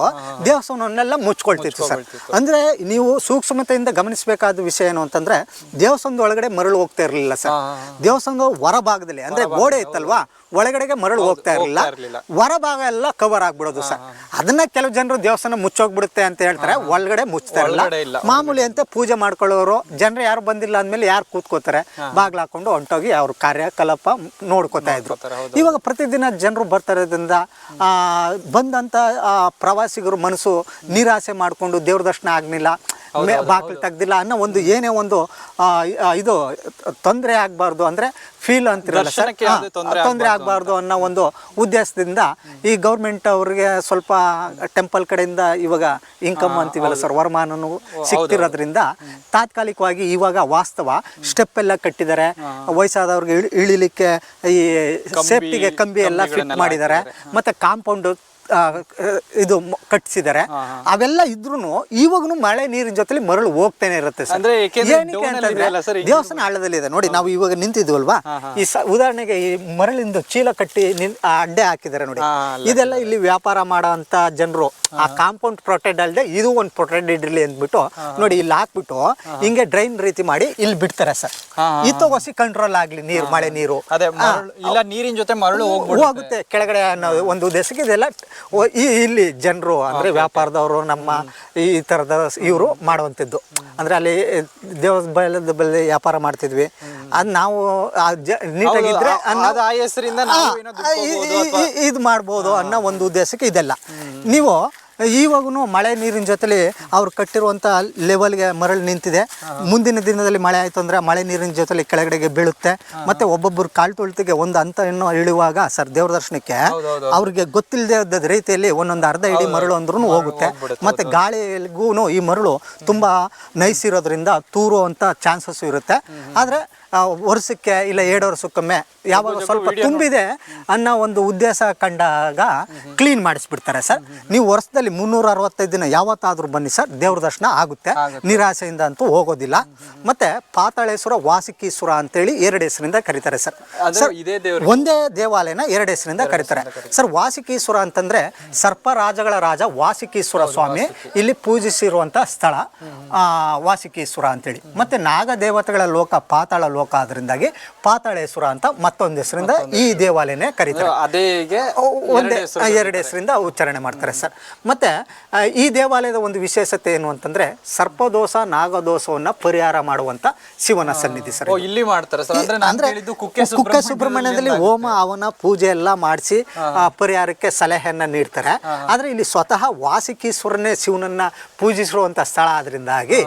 ದೇವಸ್ಥಾನವನ್ನೆಲ್ಲ ಮುಚ್ಕೊಳ್ತಿತ್ತು ಸರ್. ಅಂದರೆ ನೀವು ಸೂಕ್ಷ್ಮತೆಯಿಂದ ಗಮನಿಸಬೇಕಾದ ವಿಷಯ ಏನು ಅಂತಂದರೆ ದೇವಸ್ಥಾನದ ಒಳಗಡೆ ಮರಳು ಹೋಗ್ತಾ ಇರಲಿಲ್ಲ ಸರ್. ದೇವಸ್ಥಾನದ ಹೊರಭಾಗದಲ್ಲಿ ಅಂದ್ರೆ ಗೋಡೆ ಇತ್ತಲ್ವಾ? ಒಳಗಡೆಗೆ ಮರಳು ಹೋಗ್ತಾ ಇರಲಿಲ್ಲ. ಹೊರಭಾಗ ಹೊರ ಭಾಗ ಎಲ್ಲ ಕವರ್ ಆಗ್ಬಿಡೋದು ಸರ್. ಅದನ್ನ ಕೆಲವು ಜನರು ದೇವಸ್ಥಾನ ಮುಚ್ಚೋಗ್ಬಿಡುತ್ತೆ ಅಂತ ಹೇಳ್ತಾರೆ. ಒಳಗಡೆ ಮುಚ್ಚತಾ ಇರಲಿಲ್ಲ ಇಲ್ಲ. ಮಾಮೂಲಿ ಅಂತ ಪೂಜೆ ಮಾಡ್ಕೊಳ್ಳೋರು ಜನರು ಯಾರು ಬಂದಿಲ್ಲ ಅಂದ್ಮೇಲೆ ಯಾರು ಕೂತ್ಕೋತಾರೆ? ಬಾಗ್ಲು ಹಾಕೊಂಡು ಹೊಂಟೋಗಿ ಅವ್ರ ಕಾರ್ಯಕಲಾಪ ನೋಡ್ಕೋತಾ ಇದ್ರು. ಇವಾಗ ಪ್ರತಿದಿನ ಜನರು ಬರ್ತಾ ಇರೋದ್ರಿಂದ ಆ, ಪ್ರವಾಸಿಗರು ಮನಸ್ಸು ನಿರಾಸೆ ಮಾಡಿಕೊಂಡು ದೇವ್ರ ದರ್ಶನ ಆಗಲಿಲ್ಲ. ಬಾಗಿಲು ತೆಗ್ದಿಲ್ಲ ಅನ್ನೋ ಒಂದು ಏನೇ ಒಂದು ಇದು ತೊಂದರೆ ಆಗಬಾರ್ದು ಅಂದರೆ ಫೀಲ್ ಅಂತಿರಲ್ಲ ಸರ್. ತೊಂದರೆ ಆಗಬಾರ್ದು ಅನ್ನೋ ಒಂದು ಉದ್ದೇಶದಿಂದ ಈ ಗೌರ್ಮೆಂಟ್ ಅವ್ರಿಗೆ ಸ್ವಲ್ಪ ಟೆಂಪಲ್ ಕಡೆಯಿಂದ ಇವಾಗ ಇನ್ಕಮ್ ಅಂತೀವಲ್ಲ ಸರ್ ವರಮಾನನು ಸಿಗ್ತಿರೋದ್ರಿಂದ ತಾತ್ಕಾಲಿಕವಾಗಿ ಇವಾಗ ವಾಸ್ತವ ಸ್ಟೆಪ್ ಎಲ್ಲ ಕಟ್ಟಿದ್ದಾರೆ. ವಯಸ್ಸಾದವ್ರಿಗೆ ಇಳಿ- ಇಳಿಲಿಕ್ಕೆ ಈ ಸೇಫ್ಟಿಗೆ ಕಂಬಿ ಎಲ್ಲ ಫಿಟ್ ಮಾಡಿದ್ದಾರೆ. ಮತ್ತೆ ಕಾಂಪೌಂಡ್ ಇದು ಕಟ್ಸಿದ್ದಾರೆ ಅವೆಲ್ಲ ಇದ್ರೂ ಇವಾಗೂ ಮಳೆ ನೀರಿನ ಜೊತೆಲಿ ಮರಳು ಹೋಗ್ತಾನೆ ಇರುತ್ತೆ ಸರ್. ಏನಕ್ಕೆ ಅಂತಂದ್ರೆ ದೇವಸ್ಥಾನ ಹಳ್ಳದಲ್ಲಿದೆ ನೋಡಿ ನಾವು ಇವಾಗ ನಿಂತಿದ್ವಲ್ವಾ? ಈ ಸ ಉದಾಹರಣೆಗೆ ಈ ಮರಳಿಂದ ಚೀಲ ಕಟ್ಟಿ ಅಡ್ಡೆ ಹಾಕಿದ್ದಾರೆ ನೋಡಿ. ಇದೆಲ್ಲ ಇಲ್ಲಿ ವ್ಯಾಪಾರ ಮಾಡೋ ಅಂತ ಜನರು ಆ ಕಾಂಪೌಂಡ್ ಪ್ರೊಟೆಕ್ಟ್ ಅಲ್ಲದೆ ಇದು ಒಂದು ಪ್ರೊಟೆಕ್ಟ್ ಇರಲಿ ಅಂದ್ಬಿಟ್ಟು ನೋಡಿ ಇಲ್ಲಿ ಹಾಕ್ಬಿಟ್ಟು ಹಿಂಗೆ ಡ್ರೈನ್ ರೀತಿ ಮಾಡಿ ಇಲ್ಲಿ ಬಿಡ್ತಾರೆ ಸರ್. ಹಾ, ಇತ್ತಗೋಸಿ ಕಂಟ್ರೋಲ್ ಆಗ್ಲಿ ನೀರು ಮಳೆ ನೀರು. ಅದೇ ಮರಳು ಇಲ್ಲ ನೀರಿನ ಜೊತೆ ಮರಳು ಹೋಗುತ್ತೆ ಕೆಳಗಡೆ ಅನ್ನೋ ಒಂದು ಉದ್ದೇಶಕ್ಕೆ ಇದೆಲ್ಲ ಈ ಇಲ್ಲಿ ಜನರು ಅಂದ್ರೆ ವ್ಯಾಪಾರದವರು ನಮ್ಮ ಈ ತರದ ಇವರು ಮಾಡುವಂತದ್ದು ಅಂದ್ರೆ ಅಲ್ಲಿ ದೇವಸ್ಥಾನದ ಬಳಿ ವ್ಯಾಪಾರ ಮಾಡ್ತಿದ್ವಿ. ಅದ್ ನಾವು ನೀಟಾಗಿದ್ರೆ ಈ- ಈ- ಈ- ಇದು ಮಾಡ್ಬೋದು ಅನ್ನೋ ಒಂದು ಉದ್ದೇಶಕ್ಕೆ ಇದೆಲ್ಲ. ನೀವು ಇವಾಗೂ ಮಳೆ ನೀರಿನ ಜೊತೆಲಿ ಅವ್ರು ಕಟ್ಟಿರುವಂಥ ಲೆವೆಲ್ಗೆ ಮರಳು ನಿಂತಿದೆ. ಮುಂದಿನ ದಿನದಲ್ಲಿ ಮಳೆ ಆಯಿತು ಅಂದರೆ ಮಳೆ ನೀರಿನ ಜೊತೆಲಿ ಕೆಳಗಡೆಗೆ ಬೀಳುತ್ತೆ. ಮತ್ತೆ ಒಬ್ಬೊಬ್ಬರು ಕಾಲು ತೊಳ್ತಿಗೆ ಒಂದು ಹಂತವನ್ನು ಇನ್ನೂ ಇಳಿಯುವಾಗ ಸರ್ ದೇವ್ರ ದರ್ಶನಕ್ಕೆ. ಅವ್ರಿಗೆ ಗೊತ್ತಿಲ್ಲದೆ ರೀತಿಯಲ್ಲಿ ಒಂದೊಂದು ಅರ್ಧ ಇಡಿ ಮರಳು ಅಂದ್ರೂ ಹೋಗುತ್ತೆ. ಮತ್ತೆ ಗಾಳಿಗೂ ಈ ಮರಳು ತುಂಬ ನೈಸ್ ಇರೋದ್ರಿಂದ ತೂರುವಂಥ ಚಾನ್ಸಸ್ ಇರುತ್ತೆ. ಆದರೆ ವರ್ಷಕ್ಕೆ ಇಲ್ಲ ಎರಡು ವರ್ಷಕ್ಕೊಮ್ಮೆ ಯಾವಾಗ ಸ್ವಲ್ಪ ತುಂಬಿದೆ ಅನ್ನೋ ಒಂದು ಉದ್ದೇಶ ಕಂಡಾಗ ಕ್ಲೀನ್ ಮಾಡಿಸ್ಬಿಡ್ತಾರೆ ಸರ್. ನೀವು ವರ್ಷದಲ್ಲಿ ಮುನ್ನೂರ ಅರವತ್ತೈದು ದಿನ ಯಾವತ್ತಾದ್ರೂ ಬನ್ನಿ ಸರ್. ದೇವ್ರ ದರ್ಶನ ಆಗುತ್ತೆ. ನಿರಾಸೆಯಿಂದ ಅಂತೂ ಹೋಗೋದಿಲ್ಲ. ಮತ್ತೆ ಪಾತಾಳೇಶ್ವರ ವಾಸಿಕೀಶ್ವರ ಅಂತೇಳಿ ಎರಡು ಹೆಸರಿಂದ ಕರೀತಾರೆ ಸರ್. ಸರ್ ಒಂದೇ ದೇವಾಲಯನ ಎರಡು ಹೆಸರಿಂದ ಕರೀತಾರೆ. ಸರ್ ವಾಸಿಕೀಶ್ವರ ಅಂತಂದ್ರೆ ಸರ್ಪರಾಜಗಳ ರಾಜ ವಾಸಿಕೀಶ್ವರ ಸ್ವಾಮಿ ಇಲ್ಲಿ ಪೂಜಿಸಿರುವಂತಹ ಸ್ಥಳ ಆ, ವಾಸಿಕೀಶ್ವರ ಅಂತೇಳಿ. ಮತ್ತೆ ನಾಗ ದೇವತೆಗಳ ಲೋಕ ಪಾತಾಳ ಲೋಕ ಆದ್ರಿಂದಾಗಿ ಪಾತಾಳೇಶ್ವರ ಅಂತ ಮತ್ತೊಂದು ಹೆಸರಿಂದ ಈ ದೇವಾಲಯನೇ ಕರೀತಾರೆ. ಅದೇ ಒಂದೇ ಎರಡು ಹೆಸರಿಂದ ಉಚ್ಚಾರಣೆ ಮಾಡ್ತಾರೆ ಸರ್. ಮತ್ತೆ ಈ ದೇವಾಲಯದ ಒಂದು ವಿಶೇಷತೆ ಏನು ಅಂತಂದ್ರೆ ಸರ್ಪದೋಷ ನಾಗದೋಷವನ್ನ ಪರಿಹಾರ ಮಾಡುವಂತ ಶಿವನ ಸನ್ನಿಧಿ ಸರ್ ಇಲ್ಲಿ ಮಾಡ್ತಾರೆ ಸರ್. ಅಂದ್ರೆ ಕುಕ್ಕೆ ಸುಬ್ರಹ್ಮಣ್ಯದಲ್ಲಿ ಹೋಮ ಅವನ ಪೂಜೆ ಎಲ್ಲ ಮಾಡಿಸಿ ಪರಿಹಾರಕ್ಕೆ ಸಲಹೆಯನ್ನ ನೀಡ್ತಾರೆ. ಆದ್ರೆ ಇಲ್ಲಿ ಸ್ವತಃ ವಾಸಿಕೀಶ್ವರನೇ ಶಿವನನ್ನ ಪೂಜಿಸಿರುವಂತ ಸ್ಥಳ ಆದ್ರಿಂದಾಗಿ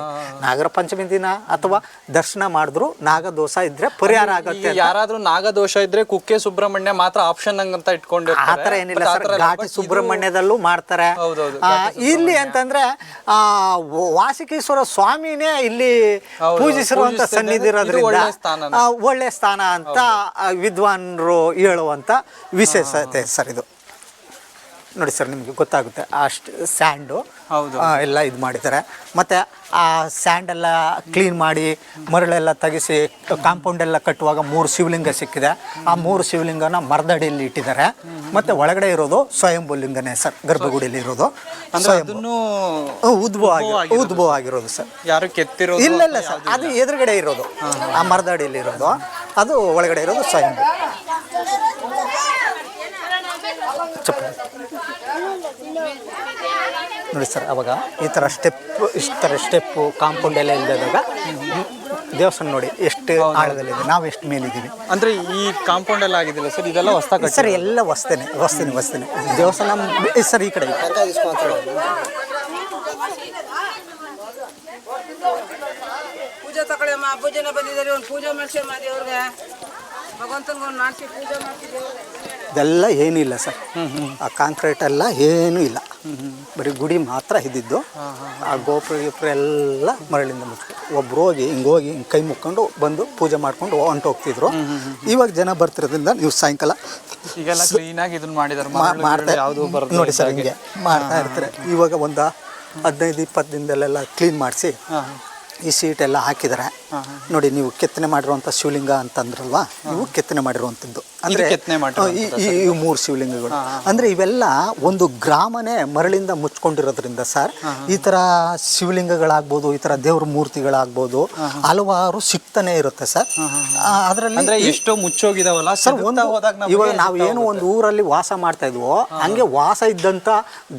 ನಾಗರ ಪಂಚಮಿ ದಿನ ಅಥವಾ ದರ್ಶನ ಮಾಡಿದ್ರು ನಾಗದೋಷ ಇದ್ರೆ ಪರಿಹಾರ ಆಗುತ್ತೆ ಯಾರಾದ್ರೂ ನಾಗದೋಷ ಇದ್ರೆ ಕುಕ್ಕೆ ಸುಬ್ರಹ್ಮಣ್ಯ ಮಾತ್ರ ಆಪ್ಷನ್ ಅಂತ ಇಟ್ಕೊಂಡು ಆತರ ಏನಿಲ್ಲ ಸರ್ ಘಾಟಿ ಸುಬ್ರಹ್ಮಣ್ಯದಲ್ಲೂ ಮಾಡ್ತಾರೆ. ಇಲ್ಲಿ ಅಂತಂದ್ರೆ ಆ ವಾಸಿಕೇಶ್ವರ ಸ್ವಾಮಿನೇ ಇಲ್ಲಿ ಪೂಜಿಸಿರುವಂತ. ಸನ್ನಿಧಿ ಇರೋದ್ರಿಂದ ಒಳ್ಳೆ ಸ್ಥಾನ ಅಂತ ವಿದ್ವಾನ್ರು ಹೇಳುವಂತ ವಿಶೇಷತೆ ಸರ್ ಇದು. ನೋಡಿ ಸರ್ ನಿಮಗೆ ಗೊತ್ತಾಗುತ್ತೆ. ಅಷ್ಟು ಸ್ಯಾಂಡು ಹೌದು. ಎಲ್ಲ ಇದು ಮಾಡಿದ್ದಾರೆ. ಮತ್ತು ಆ ಸ್ಯಾಂಡೆಲ್ಲ ಕ್ಲೀನ್ ಮಾಡಿ ಮರಳೆಲ್ಲ ತೆಗೆಸಿ ಕಾಂಪೌಂಡ್ ಎಲ್ಲ ಕಟ್ಟುವಾಗ ಮೂರು ಶಿವಲಿಂಗ ಸಿಕ್ಕಿದೆ. ಆ ಮೂರು ಶಿವಲಿಂಗನ ಮರದಡಿಯಲ್ಲಿ ಇಟ್ಟಿದ್ದಾರೆ. ಮತ್ತು ಒಳಗಡೆ ಇರೋದು ಸ್ವಯಂಭೂ ಲಿಂಗನೇ ಸರ್ ಗರ್ಭಗುಡಿಯಲ್ಲಿ ಇರೋದು. ಉದ್ಭವ ಆಗಿ ಉದ್ಭವ ಆಗಿರೋದು. ಸರ್. ಯಾರು ಕೆತ್ತಿರೋ ಇಲ್ಲ ಇಲ್ಲ ಸರ್ ಅದು ಎದುರುಗಡೆ ಇರೋದು. ಆ ಮರದಡಿಯಲ್ಲಿ ಇರೋದು. ಅದು ಒಳಗಡೆ ಇರೋದು ಸ್ವಯಂಭೂ. ನೋಡಿ ಸರ್ ಅವಾಗ ಈ ಥರ ಸ್ಟೆಪ್ ಇಷ್ಟು ಥರ ಸ್ಟೆಪ್ಪು ಕಾಂಪೌಂಡ್ ಎಲ್ಲ ಇಲ್ಲದಾಗ ದೇವಸ್ಥಾನ ನೋಡಿ ಎಷ್ಟು ಆಳದಲ್ಲಿದೆ ನಾವು ಎಷ್ಟು ಮೇಲಿದ್ದೀವಿ. ಅಂದರೆ ಈ ಕಾಂಪೌಂಡ್ ಎಲ್ಲ ಆಗಿದಿಲ್ಲ ಸರ್ ಇದೆಲ್ಲ ಹೊಸ ಸರ್ ಎಲ್ಲ ಹೊಸ್ತೇನೆ ವಸ್ತೇನೆ ಹೊಸ್ತೇನೆ ದೇವಸ್ಥಾನ ಸರ್ ಈ ಕಡೆ. ತಗೊಳ್ಳಮ್ಮ ಅಬ್ಬು ಜನ ಬಂದಿದ್ದಾರೆ ಒಂದು ಪೂಜೆ ಮಾಡಿಸಿ ಮಾಡಿ ಅವ್ರಿಗೆ. ಭಗವಂತನಿಗೆ ಒಂದು ಮಾಡಿಸಿ ಪೂಜೆ ಮಾಡಿಸಿ ಇದೆಲ್ಲ ಏನಿಲ್ಲ ಸರ್. ಆ ಕಾಂಕ್ರೀಟ್ ಎಲ್ಲ ಏನೂ ಇಲ್ಲ. ಬರೀ ಗುಡಿ ಮಾತ್ರ ಇದ್ದಿದ್ದು. ಆ ಗೋಪುರ ಗೀಪುರ ಎಲ್ಲ ಮರಳಿಂದ ಮುಚ್ಚಿ ಒಬ್ರು ಹೋಗಿ ಹಿಂಗೆ ಹೋಗಿ ಹಿಂಗೆ ಕೈ ಮುಕ್ಕೊಂಡು ಬಂದು ಪೂಜೆ ಮಾಡ್ಕೊಂಡು ಹೊಂಟು ಹೋಗ್ತಿದ್ರು. ಇವಾಗ ಜನ ಬರ್ತಿರೋದ್ರಿಂದ ನೀವು ಸಾಯಂಕಾಲ ಈಗೆಲ್ಲ ಕ್ಲೀನಾಗಿ ಇದನ್ನ ಮಾಡಿದಾರೆ. ನೋಡಿ ಸರ್ ಹಿಂಗೆ. ಮಾಡ್ತಾ ಇರ್ತಾರೆ. ಇವಾಗ ಒಂದು ಹದಿನೈದು ಇಪ್ಪತ್ತು ದಿನದಲ್ಲೆಲ್ಲ ಕ್ಲೀನ್ ಮಾಡಿಸಿ ಈ ಸೀಟ್ ಎಲ್ಲ ಹಾಕಿದ್ದಾರೆ. ನೋಡಿ ನೀವು ಕೆತ್ತನೆ ಮಾಡಿರುವಂಥ ಶಿವಲಿಂಗ ಅಂತಂದ್ರಲ್ವಾ? ನೀವು ಕೆತ್ತನೆ ಮಾಡಿರುವಂಥದ್ದು. ಅಂದ್ರೆ ಕೆತ್ತನೆ ಈ- ಈ- ಮೂರು ಶಿವಲಿಂಗಗಳು. ಅಂದ್ರೆ ಇವೆಲ್ಲ ಒಂದು ಗ್ರಾಮನೇ ಮರಳಿಂದ ಮುಚ್ಕೊಂಡಿರೋದ್ರಿಂದ ಸರ್ ಈ ತರ ಶಿವಲಿಂಗಗಳಾಗ್ಬೋದು ಈ ತರ ದೇವ್ರ ಮೂರ್ತಿಗಳಾಗ್ಬೋದು ಹಲವಾರು ಸಿಗ್ತಾನೆ ಇರುತ್ತೆ ಸರ್. ಅದರಲ್ಲಿ ಅಂದ್ರೆ ಎಷ್ಟೋ ಮುಚ್ಚೋಗಿದಾವಲ್ಲ ಸರ್ ಒಂದು ಇವಾಗ ನಾವು ಏನು ಒಂದು ಊರಲ್ಲಿ ವಾಸ ಮಾಡ್ತಾ ಇದ್ವೋ ಹಂಗೆ ವಾಸ ಇದ್ದಂಥ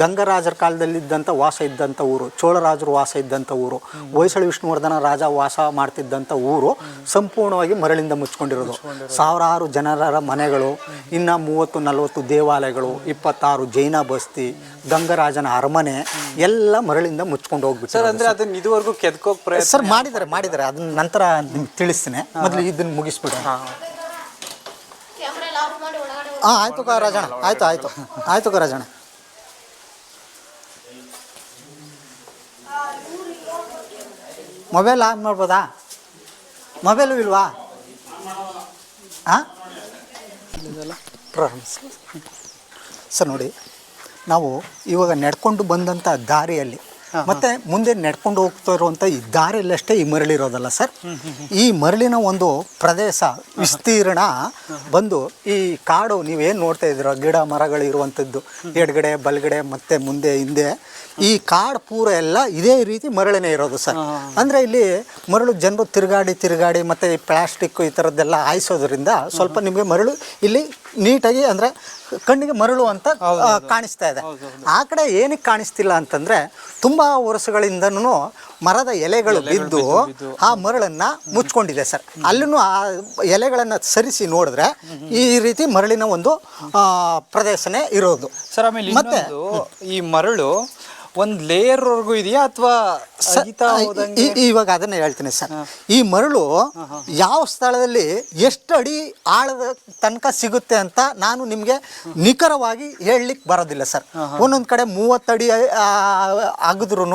ಗಂಗರಾಜರ ಕಾಲದಲ್ಲಿ ಇದ್ದಂಥ ವಾಸ ಇದ್ದಂಥ ಊರು ಚೋಳರಾಜರು ವಾಸ ಇದ್ದಂಥ ಊರು ಹೊಯ್ಸಳ ವಿಷ್ಣುವರ್ಧನ ರಾಜ ವಾಸ ಮಾಡ್ತಿದ್ದಂಥ ಊರು ಸಂಪೂರ್ಣವಾಗಿ ಮರಳಿಂದ ಮುಚ್ಕೊಂಡಿರೋದು. ಸಾವಿರಾರು ಜನರ ಮನೆಗಳು ಇನ್ನು ಮೂವತ್ತು ನಲವತ್ತು ದೇವಾಲಯಗಳು ಇಪ್ಪತ್ತಾರು ಜೈನ ಬಸ್ತಿ ಗಂಗರಾಜನ ಅರಮನೆ ಎಲ್ಲ ಮರಳಿಂದ ಮುಚ್ಕೊಂಡು ಸರ್ ಹೋಗ್ಬಿಟ್ಟು ಅಂದ್ರೆ ಅದನ್ನ ಇದುವರೆಗೂ ಕೆದ್ಕೋಕ್ ಪ್ರಯತ್ನ ಸರ್ ಮಾಡಿದ್ದಾರೆ ಮಾಡಿದ್ದಾರೆ. ಅದನ್ನ ನಂತರ ನಿಮ್ಗೆ ತಿಳಿಸ್ತೀನಿ. ಮೊದಲು ಇದನ್ನ ಮುಗಿಸ್ಬಿಡು ಹಾಂ. ಆಯ್ತು ಕ ರಾಜಣ್ಣ. ಆಯ್ತು ಆಯ್ತು. ಆಯ್ತು ಕ ರಾಜಣ್ಣ. ಮೊಬೈಲ್ ಆನ್ ಮಾಡ್ಬೋದಾ? ಮೊಬೈಲು ಇಲ್ವಾ? ಹಾಂ ಪ್ರಾರಂಭಿಸಿ. ಸರ್ ನೋಡಿ ನಾವು ಇವಾಗ ನಡ್ಕೊಂಡು ಬಂದಂಥ ದಾರಿಯಲ್ಲಿ ಮತ್ತೆ ಮುಂದೆ ನಡ್ಕೊಂಡು ಹೋಗ್ತಾ ಇರುವಂತ ಈ ದಾರಿಯಲ್ಲಷ್ಟೇ ಈ ಮರಳಿರೋದಲ್ಲ ಸರ್? ಈ ಮರಳಿನ ಒಂದು ಪ್ರದೇಶ ವಿಸ್ತೀರ್ಣ ಬಂದು ಈ ಕಾಡು ನೀವೇನು ನೋಡ್ತಾ ಇದ್ದೀರೋ? ಗಿಡ ಮರಗಳು ಇರುವಂಥದ್ದು ಎಡಗಡೆ ಬಲಗಡೆ ಮತ್ತೆ ಮುಂದೆ ಹಿಂದೆ. ಈ ಕಾಡು ಪೂರ ಎಲ್ಲ ಇದೇ ರೀತಿ ಮರಳಿನೇ ಇರೋದು ಸರ್. ಅಂದರೆ ಇಲ್ಲಿ ಮರಳು ಜನರು ತಿರುಗಾಡಿ ತಿರುಗಾಡಿ ಮತ್ತೆ ಈ ಪ್ಲಾಸ್ಟಿಕ್ ಈ ಥರದ್ದೆಲ್ಲ ಹಾಯಿಸೋದ್ರಿಂದ ಸ್ವಲ್ಪ ನಿಮಗೆ ಮರಳು ಇಲ್ಲಿ ನೀಟಾಗಿ ಅಂದರೆ ಕಣ್ಣಿಗೆ ಮರಳು ಅಂತ ಕಾಣಿಸ್ತಾ ಇದೆ. ಆ ಕಡೆ ಏನಕ್ಕೆ ಕಾಣಿಸ್ತಿಲ್ಲ ಅಂತಂದರೆ ತುಂಬ ವರ್ಷಗಳಿಂದನೂ ಮರದ ಎಲೆಗಳು ಬಿದ್ದು ಆ ಮರಳನ್ನು ಮುಚ್ಕೊಂಡಿದೆ ಸರ್. ಅಲ್ಲೂ ಆ ಎಲೆಗಳನ್ನು ಸರಿಸಿ ನೋಡಿದ್ರೆ ಈ ರೀತಿ ಮರಳಿನ ಒಂದು ಪ್ರದೇಶನೇ ಇರೋದು. ಸರ್ ಆಮೇಲೆ ಮತ್ತೆ- ಈ ಮರಳು ಒಂದ್ ಲೇಯರ್ವರೆಗೂ ಇದೆಯಾ ಅಥವಾ ಸಹಿತಾ ಹೋದಂಗೆ? ಈ- ಇವಾಗ ಅದನ್ನ ಹೇಳ್ತೀನಿ ಸರ್. ಈ ಮರಳು ಯಾವ ಸ್ಥಳದಲ್ಲಿ ಎಷ್ಟು ಅಡಿ ಆಳದ ತನಕ ಸಿಗುತ್ತೆ ಅಂತ ನಾನು ನಿಮಗೆ ನಿಖರವಾಗಿ ಹೇಳಲಿಕ್ಕೆ ಬರೋದಿಲ್ಲ ಸರ್. ಒಂದೊಂದು ಕಡೆ ಮೂವತ್ತಡಿ ಅಗದ್ರೂ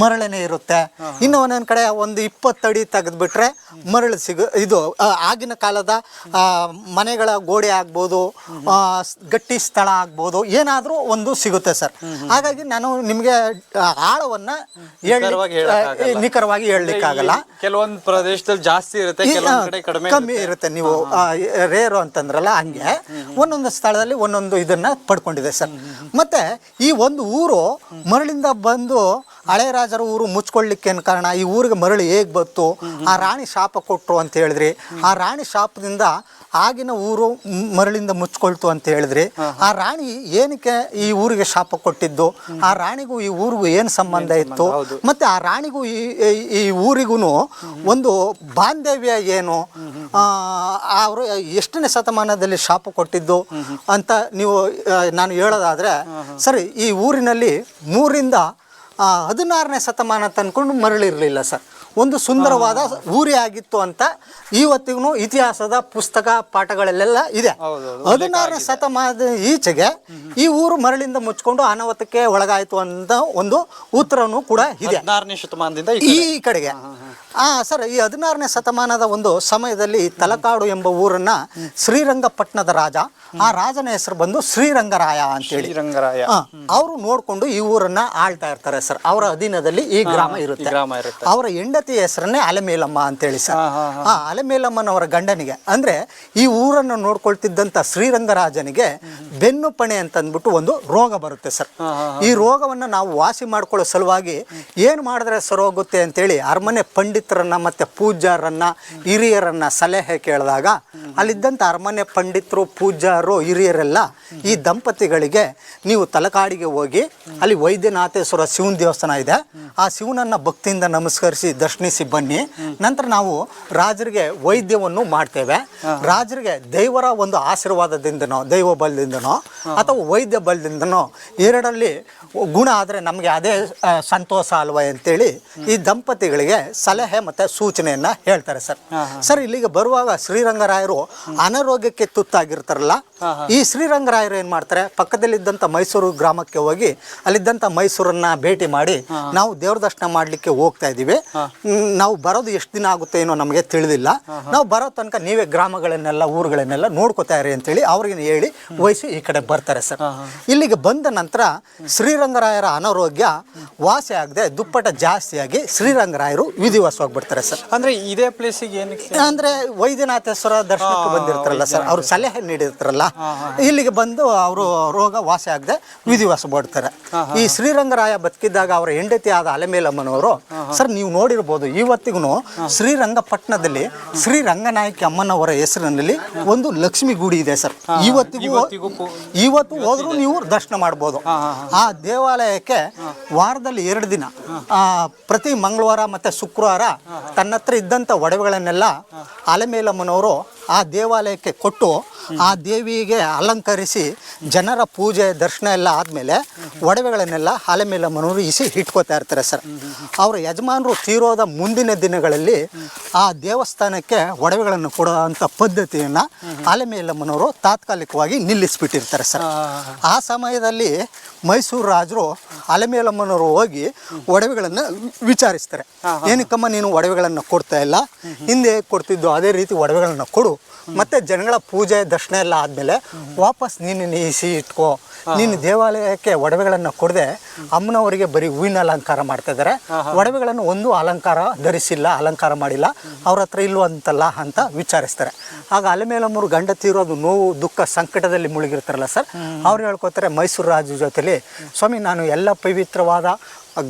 ಮರಳನೇ ಇರುತ್ತೆ. ಇನ್ನು ಒಂದೊಂದು ಕಡೆ ಒಂದು ಇಪ್ಪತ್ತಡಿ ತೆಗೆದ್ಬಿಟ್ರೆ ಮರಳು ಸಿಗು ಇದು ಆಗಿನ ಕಾಲದ ಮನೆಗಳ ಗೋಡೆ ಆಗ್ಬೋದು ಗಟ್ಟಿ ಸ್ಥಳ ಆಗ್ಬೋದು ಏನಾದರೂ ಒಂದು ಸಿಗುತ್ತೆ ಸರ್. ಹಾಗಾಗಿ ನಾನು ನಿಮಗೆ ಆಳವನ್ನ ನಿಖರವಾಗಿ ಹೇಳಲಿಕ್ಕಾಗಲ್ಲ ಕೆಲವೊಂದು ಪ್ರದೇಶದಲ್ಲಿ ಜಾಸ್ತಿ ಇರುತ್ತೆ ಕಮ್ಮಿ ಇರುತ್ತೆ. ನೀವು ರೇರು ಅಂತಂದ್ರಲ್ಲ ಹಂಗೆ. ಒಂದೊಂದು ಸ್ಥಳದಲ್ಲಿ ಒಂದೊಂದು ಇದನ್ನ ಪಡ್ಕೊಂಡಿದೆ ಸರ್. ಮತ್ತೆ ಈ ಒಂದು ಊರು ಮರಳಿಂದ ಬಂದು ಹಳೆ ರಾಜರ ಊರು ಮುಚ್ಕೊಳ್ಳಿಕ್ಕೆ ಏನ್ ಕಾರಣ? ಈ ಊರಿಗೆ ಮರಳಿ ಹೇಗೆ ಬಂತು? ಆ ರಾಣಿ ಶಾಪ ಕೊಟ್ಟರು ಅಂತ ಹೇಳಿದ್ರಿ. ಆ ರಾಣಿ ಶಾಪದಿಂದ ಆಗಿನ ಊರು ಮರಳಿಂದ ಮುಚ್ಕೊಳ್ತು ಅಂತ ಹೇಳಿದ್ರಿ ಆ ರಾಣಿ ಏನಕ್ಕೆ ಈ ಊರಿಗೆ ಶಾಪ ಕೊಟ್ಟಿದ್ದು? ಆ ರಾಣಿಗೂ ಈ ಊರಿಗೂ ಏನು ಸಂಬಂಧ ಇತ್ತು? ಮತ್ತೆ ಆ ರಾಣಿಗೂ ಈ ಈ- ಊರಿಗೂ ಒಂದು ಬಾಂಧವ್ಯ ಏನು? ಅವರು ಎಷ್ಟನೇ ಶತಮಾನದಲ್ಲಿ ಶಾಪ ಕೊಟ್ಟಿದ್ದು ಅಂತ ನೀವು ನಾನು ಹೇಳೋದಾದ್ರೆ ಸರಿ ಈ ಊರಿನಲ್ಲಿ ಮೂರಿಂದ ಹದಿನಾರನೇ ಶತಮಾನ ತನ್ಕೊಂಡು ಮರಳಿರಲಿಲ್ಲ ಸರ್. ಒಂದು ಸುಂದರವಾದ ಊರಿ ಆಗಿತ್ತು ಅಂತ ಇವತ್ತಿಗೂ ಇತಿಹಾಸದ ಪುಸ್ತಕ ಪಾಠಗಳಲ್ಲೆಲ್ಲ ಇದೆ. ಹದಿನಾರನೇ ಶತಮಾನದ ಈಚೆಗೆ ಈ ಊರು ಮರಳಿಂದ ಮುಚ್ಕೊಂಡು ಅನಾಹುತಕ್ಕೆ ಒಳಗಾಯಿತು ಅಂತ ಒಂದು ಉತ್ತರನೂ ಕೂಡ ಇದೆ. ಶತಮಾನದಿಂದ ಈ ಕಡೆಗೆ. ಆ ಸರ್ ಈ ಹದಿನಾರನೇ ಶತಮಾನದ ಒಂದು ಸಮಯದಲ್ಲಿ ತಲಕಾಡು ಎಂಬ ಊರನ್ನ ಶ್ರೀರಂಗಪಟ್ಟಣದ ರಾಜ. ಆ ರಾಜನ ಹೆಸರು ಬಂದು ಶ್ರೀರಂಗರಾಯ ಅಂತ ಹೇಳಿ ಶ್ರೀರಂಗರಾಯ ಅವರು ನೋಡಿಕೊಂಡು ಈ ಊರನ್ನ ಆಳ್ತಾ ಇರ್ತಾರೆ ಸರ್. ಅವರ ಅಧೀನದಲ್ಲಿ ಈ ಗ್ರಾಮ ಇರುತ್ತೆ. ಅವರ ಹೆಂಡತಿ ಹೆಸರನ್ನೇ ಅಲೆಮೇಲಮ್ಮ ಅಂತೇಳಿ ಸರ್. ಆ ಅಲೆಮೇಲಮ್ಮನವರ ಗಂಡನಿಗೆ. ಅಂದ್ರೆ ಈ ಊರನ್ನು ನೋಡ್ಕೊಳ್ತಿದ್ದಂತ ಶ್ರೀರಂಗರಾಜನಿಗೆ ಬೆನ್ನು ಪಣೆ ಅಂತಂದ್ಬಿಟ್ಟು ಒಂದು ರೋಗ ಬರುತ್ತೆ ಸರ್. ಈ ರೋಗವನ್ನ ನಾವು ವಾಸಿ ಮಾಡ್ಕೊಳ್ಳೋ ಸಲುವಾಗಿ ಏನು ಮಾಡಿದ್ರೆ ಸರೋಗುತ್ತೆ ಅಂತೇಳಿ ಅರಮನೆ ಪಂಡಿತರನ್ನ ಮತ್ತೆ ಪೂಜಾರನ್ನ ಹಿರಿಯರನ್ನ ಸಲಹೆ ಕೇಳಿದಾಗ ಅಲ್ಲಿದ್ದಂಥ ಅರಮನೆ ಪಂಡಿತರು ಪೂಜಾರು ಹಿರಿಯರೆಲ್ಲ ಈ ದಂಪತಿಗಳಿಗೆ ನೀವು ತಲಕಾಡಿಗೆ ಹೋಗಿ ಅಲ್ಲಿ ವೈದ್ಯನಾಥೇಶ್ವರ ಶಿವನ ದೇವಸ್ಥಾನ ಇದೆ. ಆ ಶಿವನನ್ನ ಭಕ್ತಿಯಿಂದ ನಮಸ್ಕರಿಸಿ ದರ್ಶನಿಸಿ ಬನ್ನಿ. ನಂತರ ನಾವು ರಾಜರಿಗೆ ವೈದ್ಯವನ್ನು ಮಾಡ್ತೇವೆ. ರಾಜರಿಗೆ ದೇವರ ಒಂದು ಆಶೀರ್ವಾದದಿಂದನೋ, ದೈವ ಬಲದಿಂದನೋ ಅಥವಾ ವೈದ್ಯ ಬಲದಿಂದನೋ ಎರಡರಲ್ಲಿ ಗುಣ ಆದರೆ ನಮಗೆ ಅದೇ ಸಂತೋಷ ಅಲ್ವಾ ಅಂತೇಳಿ ಈ ದಂಪತಿಗಳಿಗೆ ಸಲಹೆ ಮತ್ತು ಸೂಚನೆಯನ್ನು ಹೇಳ್ತಾರೆ ಸರ್. ಸರ್ ಇಲ್ಲಿಗೆ ಬರುವಾಗ ಶ್ರೀರಂಗರಾಯರು ಅನಾರೋಗ್ಯಕ್ಕೆ ತುತ್ತಾಗಿರ್ತಾರಲ್ಲ ಈ ಶ್ರೀರಂಗರಾಯರು ಏನು ಮಾಡ್ತಾರೆ? ಪಕ್ಕದಲ್ಲಿದ್ದಂಥ ಮೈಸೂರು ಗ್ರಾಮಕ್ಕೆ ಹೋಗಿ ಅಲ್ಲಿದ್ದಂಥ ಮೈಸೂರನ್ನು ಭೇಟಿ ಮಾಡಿ ನಾವು ದೇವ್ರ ದರ್ಶನ ಮಾಡಲಿಕ್ಕೆ ಹೋಗ್ತಾ ಇದ್ದೀವಿ. ನಾವು ಬರೋದು ಎಷ್ಟು ದಿನ ಆಗುತ್ತೆ ಏನೋ ನಮಗೆ ತಿಳಿದಿಲ್ಲ. ನಾವು ಬರೋ ತನಕ ನೀವೇ ಗ್ರಾಮಗಳನ್ನೆಲ್ಲ ಊರುಗಳನ್ನೆಲ್ಲ ನೋಡ್ಕೋತಾ ಇರಿ ಅಂತೇಳಿ ಅವ್ರಿಗೆ ಹೇಳಿ ವಹಿಸಿ ಈ ಕಡೆ ಬರ್ತಾರೆ ಸರ್. ಇಲ್ಲಿಗೆ ಬಂದ ನಂತರ ಶ್ರೀರಂಗರಾಯರ ಅನಾರೋಗ್ಯ ವಾಸಿ ಆಗದೆ ದುಪ್ಪಟ ಜಾಸ್ತಿಯಾಗಿ ಶ್ರೀರಂಗರಾಯರು ವಿಧಿವಾಸವಾಗಿ ಬಿಡ್ತಾರೆ ಸರ್. ಅಂದ್ರೆ ಇದೇ ಪ್ಲೇಸಿಗೆ ಏನಕ್ಕೆ ಅಂದ್ರೆ ವೈದ್ಯನಾಥೇಶ್ವರ ದರ್ಶನಕ್ಕೆ ಬಂದಿರ್ತಾರಲ್ಲ ಸರ್. ಅವ್ರು ಸಲಹೆ ನೀಡಿರ್ತಾರಲ್ಲ. ಇಲ್ಲಿಗೆ ಬಂದು ಅವರು ರೋಗ ವಾಸಿ ಆಗದೆ ವಿಧಿವಾಸ ಮಾಡ್ತಾರೆ ಈ ಶ್ರೀರಂಗರಾಯ ಬದುಕಿದ್ದಾಗ ಅವರ ಹೆಂಡತಿ ಆದ ಅಲೆಮೇಲಮ್ಮನವರು ಸರ್ ನೀವು ನೋಡಿರ್ಬೋದು ಇವತ್ತಿಗೂ ಶ್ರೀರಂಗಪಟ್ಟಣದಲ್ಲಿ ಶ್ರೀರಂಗನಾಯಕಿ ಅಮ್ಮನವರ ಹೆಸರಿನಲ್ಲಿ ಒಂದು ಲಕ್ಷ್ಮಿ ಗುಡಿ ಇದೆ ಸರ್. ಇವತ್ತಿಗೂ ಇವತ್ತು ಹೋದ್ರೂ ನೀವು ದರ್ಶನ ಮಾಡ್ಬೋದು. ಆ ದೇವಾಲಯಕ್ಕೆ ವಾರದಲ್ಲಿ ಎರಡು ದಿನ. ಪ್ರತಿ ಮಂಗಳವಾರ ಮತ್ತು ಶುಕ್ರವಾರ ತನ್ನ ಹತ್ರ ಇದ್ದಂಥ ಒಡವೆಗಳನ್ನೆಲ್ಲ ಅಲೆಮೇಲಮ್ಮನವರು ಆ ದೇವಾಲಯಕ್ಕೆ ಕೊಟ್ಟು ಆ ದೇವಿಗೆ ಅಲಂಕರಿಸಿ ಜನರ ಪೂಜೆ ದರ್ಶನ ಎಲ್ಲ ಆದಮೇಲೆ ಒಡವೆಗಳನ್ನೆಲ್ಲ ಅಲೆಮೇಲಮ್ಮನವರು ಇಸಿ ಇಟ್ಕೋತಾ ಇರ್ತಾರೆ ಸರ್. ಅವರ ಯಜಮಾನರು ತೀರೋದ ಮುಂದಿನ ದಿನಗಳಲ್ಲಿ ಆ ದೇವಸ್ಥಾನಕ್ಕೆ ಒಡವೆಗಳನ್ನು ಕೊಡುವಂಥ ಪದ್ಧತಿಯನ್ನು ಆಲೆಮೇಲಮ್ಮನವರು ತಾತ್ಕಾಲಿಕವಾಗಿ ನಿಲ್ಲಿಸ್ಬಿಟ್ಟಿರ್ತಾರೆ ಸರ್. ಆ ಸಮಯದಲ್ಲಿ ಮೈಸೂರು ರಾಜರು ಅಲೆಮೇಲಮ್ಮನವರು ಹೋಗಿ ಒಡವೆಗಳನ್ನು ವಿಚಾರಿಸ್ತಾರೆ. ಏನಕ್ಕಮ್ಮ ನೀನು ಒಡವೆಗಳನ್ನು ಕೊಡ್ತಾ ಇಲ್ಲ? ಹಿಂದೆ ಕೊಡ್ತಿದ್ದು ಅದೇ ರೀತಿ ಒಡವೆಗಳನ್ನು ಕೊಡು. ಮತ್ತೆ ಜನಗಳ ಪೂಜೆ ದರ್ಶನ ಎಲ್ಲ ಆದಮೇಲೆ ವಾಪಸ್ ನೀನು ನೀಸಿ ಇಟ್ಕೋ. ನೀನು ದೇವಾಲಯಕ್ಕೆ ಒಡವೆಗಳನ್ನು ಕೊಡದೆ ಅಮ್ಮನವರಿಗೆ ಬರೀ ಹೂವಿನ ಅಲಂಕಾರ ಮಾಡ್ತಾ ಇದ್ದಾರೆ ಒಡವೆಗಳನ್ನು ಒಂದು ಅಲಂಕಾರ ಧರಿಸಿಲ್ಲ ಅಲಂಕಾರ ಮಾಡಿಲ್ಲ. ಅವ್ರ ಹತ್ರ ಇಲ್ವಂತಲ್ಲ ಅಂತ ವಿಚಾರಿಸ್ತಾರೆ. ಆಗ ಅಲೆಮೇಲಮ್ಮರು ಗಂಡ ತೀರೋದು ನೋವು ದುಃಖ ಸಂಕಟದಲ್ಲಿ ಮುಳುಗಿರ್ತಾರಲ್ಲ ಸರ್? ಅವ್ರು ಹೇಳ್ಕೊತಾರೆ ಮೈಸೂರು ರಾಜ ಜೊತೆಲಿ ಸ್ವಾಮಿ ನಾನು ಎಲ್ಲ ಪವಿತ್ರವಾದ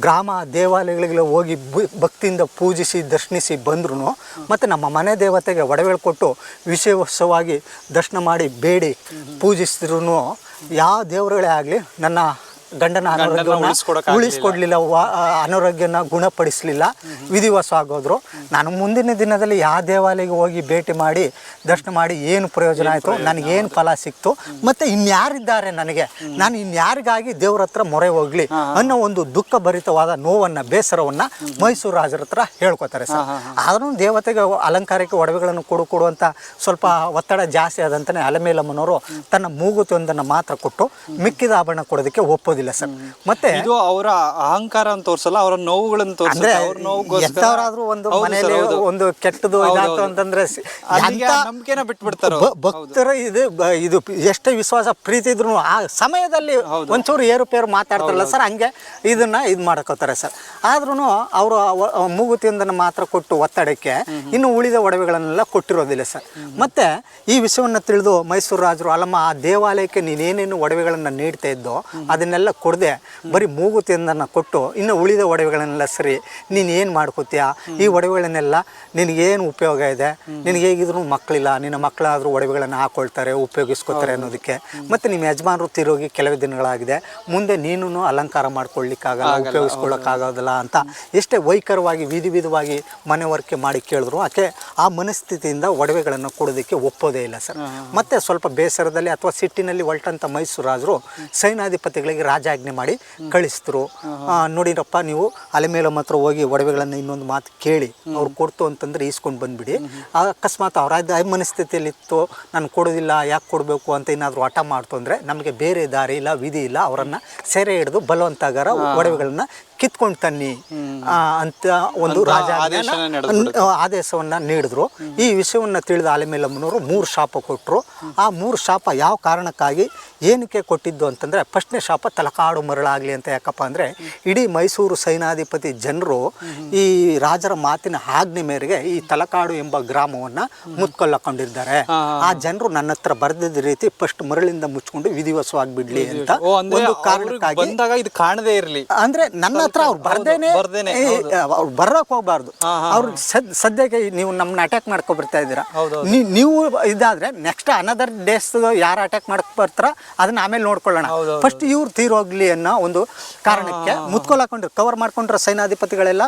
ಗ್ರಾಮ ದೇವಾಲಯಗಳಿಗೆ ಹೋಗಿ ಭಕ್ತಿಯಿಂದ ಪೂಜಿಸಿ, ದರ್ಶನಿಸಿ ಬಂದ್ರೂ ಮತ್ತು ನಮ್ಮ ಮನೆ ದೇವತೆಗೆ ಒಡವೆಗಳು ಕೊಟ್ಟು ವಿಶೇಷವಾಗಿ ದರ್ಶನ ಮಾಡಿ, ಬೇಡಿ ಪೂಜಿಸಿದ್ರು ಯಾವ ದೇವರುಗಳೇ ಆಗಲಿ ನನ್ನ ಗಂಡನ ಅನಾರೋಗ್ಯ. ಉಳಿಸ್ಕೊಡ್ಲಿಲ್ಲ ಅನಾರೋಗ್ಯನ ಗುಣಪಡಿಸಲಿಲ್ಲ. ವಿಧಿವಾಸ ಆಗೋದ್ರು. ನಾನು ಮುಂದಿನ ದಿನದಲ್ಲಿ ಯಾವ ದೇವಾಲಯಕ್ಕೆ ಹೋಗಿ ಭೇಟಿ ಮಾಡಿ ದರ್ಶನ ಮಾಡಿ ಏನು ಪ್ರಯೋಜನ ಆಯಿತು ನನಗೇನು ಫಲ ಸಿಕ್ತು ಮತ್ತು ಇನ್ಯಾರಿದ್ದಾರೆ ನನಗೆ ನಾನು ಇನ್ಯಾರಿಗಾಗಿ ದೇವ್ರ ಹತ್ರ ಮೊರೆ ಹೋಗ್ಲಿ ಅನ್ನೋ ಒಂದು ದುಃಖ ಭರಿತವಾದ ನೋವನ್ನು ಬೇಸರವನ್ನು ಮೈಸೂರು ರಾಜರ ಹತ್ರ ಹೇಳ್ಕೊತಾರೆ ಸರ್. ಆದ್ರೂ ದೇವತೆಗೆ ಅಲಂಕಾರಕ್ಕೆ ಒಡವೆಗಳನ್ನು ಕೊಡು ಕೊಡು ಅಂತ ಸ್ವಲ್ಪ ಒತ್ತಡ ಜಾಸ್ತಿ ಆದಂತಾನೆ ಅಲಮೇಲಮ್ಮನವರು ತನ್ನ ಮೂಗುತಿಯೊಂದನ್ನು ಮಾತ್ರ ಕೊಟ್ಟು ಮಿಕ್ಕಿದ ಆಭರಣ ಕೊಡೋದಕ್ಕೆ ಒಪ್ಪೋದಿಲ್ಲ. ಸರ್. ಮತ್ತೆ ಇದು ಅವರ ಅಹಂಕಾರ ಅಂತ ತೋರ್ಸಲ್ಲ ಅವರ ನೋವುಗಳನ್ನು ತೋರಿಸುತ್ತೆ ಅವ್ರ ನೋವುಗೋಸ್ಕರ. ಒಂದು ಹೌದು ಮನೆಯಲ್ಲಿ ಹೌದು. ಒಂದು ಕೆಟ್ಟದು ಇದಾಯ್ತು ಅಂತಂದ್ರೆ ಸಿ- ಅಲ್ಲಿಗೆ ಎಂತ ನಂಬಿಕೆನ ಬಿಟ್ಬಿಡ್ತಾರೋ? ಭ- ಭಕ್ತರ ಇದು ಬ- ಇದು ಎಷ್ಟೇ ವಿಶ್ವಾಸ ಪ್ರೀತಿ ಇದ್ರು ಆ ಸಮಯದಲ್ಲಿ ಒಂಚೂರು ಏರುಪೇರು ಮಾತಾಡ್ತಾರಲ್ಲ ಸರ್ ಹಂಗೆ ಇದನ್ನ ಇದು ಮಾಡ್ಕೋತಾರೆ ಸರ್. ಆದ್ರೂ ಅವರು ಮೂಗುತಿಯೊಂದನ್ನು ಮಾತ್ರ ಕೊಟ್ಟು ಒತ್ತಡಕ್ಕೆ ಇನ್ನು ಉಳಿದ ಒಡವೆಗಳನ್ನೆಲ್ಲ ಕೊಟ್ಟಿರೋದಿಲ್ಲ ಸರ್. ಮತ್ತೆ ಈ ವಿಷಯವನ್ನು ತಿಳಿದು ಮೈಸೂರು ರಾಜರು ಅಲ್ಲಮ್ಮ ಆ ದೇವಾಲಯಕ್ಕೆ ನೀನೇನೇನು ಒಡವೆಗಳನ್ನು ನೀಡ್ತಾ ಇದ್ದೋ ಅದನ್ನೆಲ್ಲ ಕೊಡದೆ ಬರೀ ಮೂಗುತಿಯೊಂದನ್ನು ಕೊಟ್ಟು ಇನ್ನು ಉಳಿದ ಒಡವೆಗಳನ್ನೆಲ್ಲ ಸರಿ ನೀನು ಏನು ಮಾಡ್ಕೋತೀಯಾ? ಈ ಒಡವೆಗಳನ್ನೆಲ್ಲ ನಿನಗೇನು ಉಪಯೋಗ ಇದೆ? ನಿನಗೆ ಹೇಗಿದ್ರು ಮಕ್ಕಳಿಲ್ಲ ನಿನ್ನ ಮಕ್ಕಳಾದರೂ ಒಡವೆಗಳನ್ನು ಹಾಕೊಳ್ತಾರೆ ಉಪಯೋಗಿಸ್ಕೋತಾರೆ ಅನ್ನೋದಕ್ಕೆ. ಮತ್ತು ನಿಮ್ಮ ಯಜಮಾನರು ತಿರುಗಿ ಕೆಲವೇ ದಿನಗಳಾಗಿದೆ. ಮುಂದೆ ನೀನು ಅಲಂಕಾರ ಮಾಡ್ಕೊಳ್ಳಿಕ್ಕಾಗಲ್ಲ ಉಪಯೋಗಿಸ್ಕೊಳ್ಳೋಕ್ಕಾಗೋದಿಲ್ಲ ಅಂತ ಎಷ್ಟೇ ವೈಖರವಾಗಿ ವಿಧಿ ವಿಧವಾಗಿ ಮನೆವರ್ಕೆ ಮಾಡಿ ಕೇಳಿದ್ರು ಆಕೆ ಆ ಮನಸ್ಥಿತಿಯಿಂದ ಒಡವೆಗಳನ್ನು ಕೊಡೋದಕ್ಕೆ ಒಪ್ಪೋದೇ ಇಲ್ಲ ಸರ್. ಮತ್ತೆ ಸ್ವಲ್ಪ ಬೇಸರದಲ್ಲಿ ಅಥವಾ ಸಿಟ್ಟಿನಲ್ಲಿ ಹೊರಟಂಥ ಮೈಸೂರು ರಾಜರು ಸೈನಾಧಿಪತಿಗಳಿಗೆ ರಾಜಾಜ್ಞೆ ಮಾಡಿ ಕಳಿಸಿದ್ರು. ಆ, ನೋಡಿರಪ್ಪ ನೀವು ಮೇಲೆ ಮಾತ್ರ ಹೋಗಿ ಒಡವೆಗಳನ್ನು ಇನ್ನೊಂದು ಮಾತು ಕೇಳಿ ಅವ್ರು ಕೊಡ್ತು ಅಂತಂದ್ರೆ ಈಸ್ಕೊಂಡು ಬಂದ್ಬಿಡಿ. ಅಕಸ್ಮಾತ್ ಅವರ ಮನಸ್ಥಿತಿಯಲ್ಲಿ ಇತ್ತು ನಾನು ಕೊಡೋದಿಲ್ಲ ಯಾಕೆ ಕೊಡಬೇಕು ಅಂತ ಏನಾದರೂ ಹಠ ಮಾಡ್ತು ಅಂದರೆ ನಮಗೆ ಬೇರೆ ದಾರಿ ಇಲ್ಲ ವಿಧಿ ಇಲ್ಲ ಅವರನ್ನು ಸೆರೆ ಹಿಡಿದು ಬಲವಂತಾಗಾರ ಒಡವೆಗಳನ್ನ ಕಿತ್ಕೊಂಡು ತನ್ನಿ ಅಂತ ಒಂದು ರಾಜ ಆದೇಶವನ್ನ ನೀಡಿದ್ರು. ಈ ವಿಷಯವನ್ನು ತಿಳಿದ ಆಲೆಮೇಲಮ್ಮನವರು ಮೂರು ಶಾಪ ಕೊಟ್ಟರು ಆ ಮೂರು ಶಾಪ ಯಾವ ಕಾರಣಕ್ಕಾಗಿ ಏನಕ್ಕೆ ಕೊಟ್ಟಿದ್ದು ಅಂತಂದರೆ ಫಸ್ಟ್ನೇ ಶಾಪ ತಲಕಾಡು ಮರಳಾಗಲಿ ಅಂತ ಯಾಕಪ್ಪ ಅಂದರೆ ಇಡೀ ಮೈಸೂರು ಸೈನಾಧಿಪತಿ ಜನರು ಈ ರಾಜರ ಮಾತಿನ ಆಜ್ಞೆ ಮೇರೆಗೆ ಈ ತಲಕಾಡು ಎಂಬ ಗ್ರಾಮವನ್ನು ಮುತ್ಕೊಳ್ಳಕೊಂಡಿದ್ದಾರೆ ಆ ಜನರು ನನ್ನ ಹತ್ರ ಬರೆದಿದ್ದ ರೀತಿ ಫಸ್ಟ್ ಮರಳಿಂದ ಮುಚ್ಕೊಂಡು ವಿಧಿವಸವಾಗಿ ಬಿಡ್ಲಿ ಅಂತ ಒಂದು ಕಾರಣಕ್ಕಾಗಿ ಬಂದಾಗ ಇದು ಕಾಣದೇ ಇರಲಿ. ಅಂದ್ರೆ ನನ್ನ ಹತ್ರ ಅವ್ರು ಬರ್ದೇನೆ. ಬರ್ದೇನೆ, ಅವ್ರು ಬರೋಕ್ ಹೋಗ್ಬಾರ್ದು. ಅವ್ರು ಸದ್ ಸದ್ಯಕ್ಕೆ ನೀವು ನಮ್ಮನ್ನ ಅಟ್ಯಾಕ್ ಮಾಡ್ಕೊ ಬರ್ತಾ ಇದ್ದೀರಾ ಹೌದೌದು. ನೀ- ನೀವು ಇದಾದ್ರೆ ನೆಕ್ಸ್ಟ್ ಅನದರ್ ಡೇಸ್ ಯಾರು ಅಟ್ಯಾಕ್ ಮಾಡಕ್ ಬರ್ತಾರ ಅದನ್ನ ಆಮೇಲೆ ನೋಡ್ಕೊಳ್ಳೋಣ. ಹೌದೌದು. ಫಸ್ಟ್ ಇವ್ರು ತೀರೋಗ್ಲಿ ಅನ್ನೋ ಒಂದು ಕಾರಣಕ್ಕೆ ಮುತ್ಕೊಲ್ ಹಾಕೊಂಡ್ರು ಕವರ್ ಮಾಡ್ಕೊಂಡ್ರೆ ಸೈನಾಧಿಪತಿಗಳೆಲ್ಲ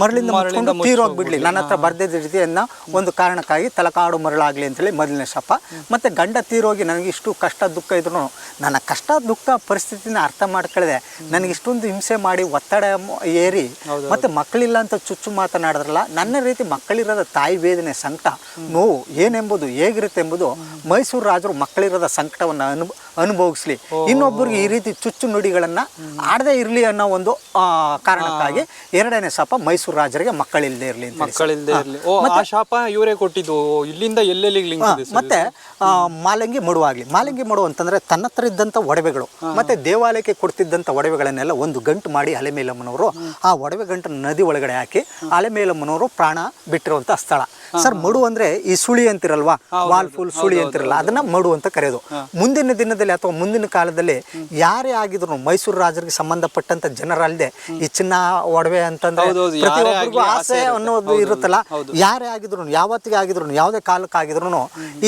ಮರಳಿಂದ ಮುಚ್ಕೊಂಡು ತೀರೋಗ್ಬಿಡ್ಲಿ. ನನ್ನ ಹತ್ರ ಬರ್ದಿದ್ದ ರೀತಿ ಅನ್ನೋ ಒಂದು ಕಾರಣಕ್ಕಾಗಿ ತಲಕಾಡು ಮರಳಾಗ್ಲಿ ಅಂತೇಳಿ ಮೊದಲನೇ ಶಾಪ. ಮತ್ತೆ ಗಂಡ ತೀರೋಗಿ ನನಗೆ ಇಷ್ಟು ಕಷ್ಟ ದುಃಖ ಇದ್ರು ನನ್ನ ಕಷ್ಟ ದುಃಖ ಪರಿಸ್ಥಿತಿನ ಅರ್ಥ ಮಾಡ್ಕೊಳ್ಳದೆ ನನಗೆ ಇಷ್ಟೊಂದು ಹಿಂಸೆ ಮಾಡಿ ಒತ್ತಡ ಮ- ಏರಿ ಮತ್ತೆ ಮಕ್ಕಳಿಲ್ಲ ಅಂತ ಚುಚ್ಚು ಮಾತನಾಡಿದ್ರಲ್ಲ ನನ್ನ ರೀತಿ ಮಕ್ಕಳಿರದ ತಾಯಿ ವೇದನೆ ಸಂಕಟ ನೋವು ಏನೆಂಬುದು ಹೇಗಿರುತ್ತೆ ಎಂಬುದು ಮೈಸೂರು ರಾಜರು ಮಕ್ಕಳಿರದ ಸಂಕಟವನ್ನು ಅನು ಅನುಭವಿಸ್ಲಿ. ಇನ್ನೊಬ್ಬರಿಗೆ ಈ ರೀತಿ ಚುಚ್ಚು ನುಡಿಗಳನ್ನ ಆಡದೇ ಇರಲಿ ಅನ್ನೋ ಒಂದು ಕಾರಣಕ್ಕಾಗಿ ಎರಡನೇ ಶಾಪ ಮೈಸೂರು ರಾಜರಿಗೆ ಮಕ್ಕಳಿಲ್ಲದೆ ಇರಲಿ ಅಂತ ಶಾಪ ಇವರೇ ಕೊಟ್ಟಿದ್ದು. ಇಲ್ಲಿಂದ ಎಲ್ಲೆಲ್ಲಿ ಮತ್ತೆ ಮಾಲಂಗಿ ಮಡುವಾಗ್ಲಿ ಮಾಲಂಗಿ ಮಡು ಅಂತಂದ್ರೆ ತನ್ನ ಹತ್ರ ಇದ್ದಂಥ ಒಡವೆಗಳು ಮತ್ತೆ ದೇವಾಲಯಕ್ಕೆ ಕೊಡ್ತಿದ್ದಂತ ಒಡವೆಗಳನ್ನೆಲ್ಲ ಒಂದು ಗಂಟು ಮಾಡಿ ಅಲೆಮೇಲಮ್ಮನವರು ಆ ಒಡವೆ ಗಂಟನ್ನು ನದಿ ಒಳಗಡೆ ಹಾಕಿ ಅಲೆಮೇಲಮ್ಮನವರು ಪ್ರಾಣ ಬಿಟ್ಟಿರುವಂಥ ಸ್ಥಳ. ಸರ್ ಮಡು ಅಂದ್ರೆ ಈ ಸುಳಿ ಅಂತಿರಲ್ವಾ? ವಾಲ್ ಫುಲ್ ಸುಳಿ ಅಂತಿರಲ್ಲ ಅದನ್ನ ಮಡು ಅಂತ ಕರೆಯೋದು. ಮುಂದಿನ ದಿನದಲ್ಲಿ ಅಥವಾ ಮುಂದಿನ ಕಾಲದಲ್ಲಿ ಯಾರೇ ಆಗಿದ್ರು ಮೈಸೂರು ರಾಜರಿಗೆ ಸಂಬಂಧಪಟ್ಟಂತ ಜನರಲ್ಲದೆ ಈ ಚಿನ್ನ ಒಡವೆ ಅಂತಂದ್ರೆ ಪ್ರತಿಯೊಬ್ಬರಿಗೂ ಆಸೆ ಅನ್ನೋದು ಇರುತ್ತಲ್ಲ. ಯಾರೇ ಆಗಿದ್ರು ಯಾವತ್ತಿಗೆ ಆಗಿದ್ರು ಯಾವುದೇ ಕಾಲಕ್ಕಾಗಿದ್ರು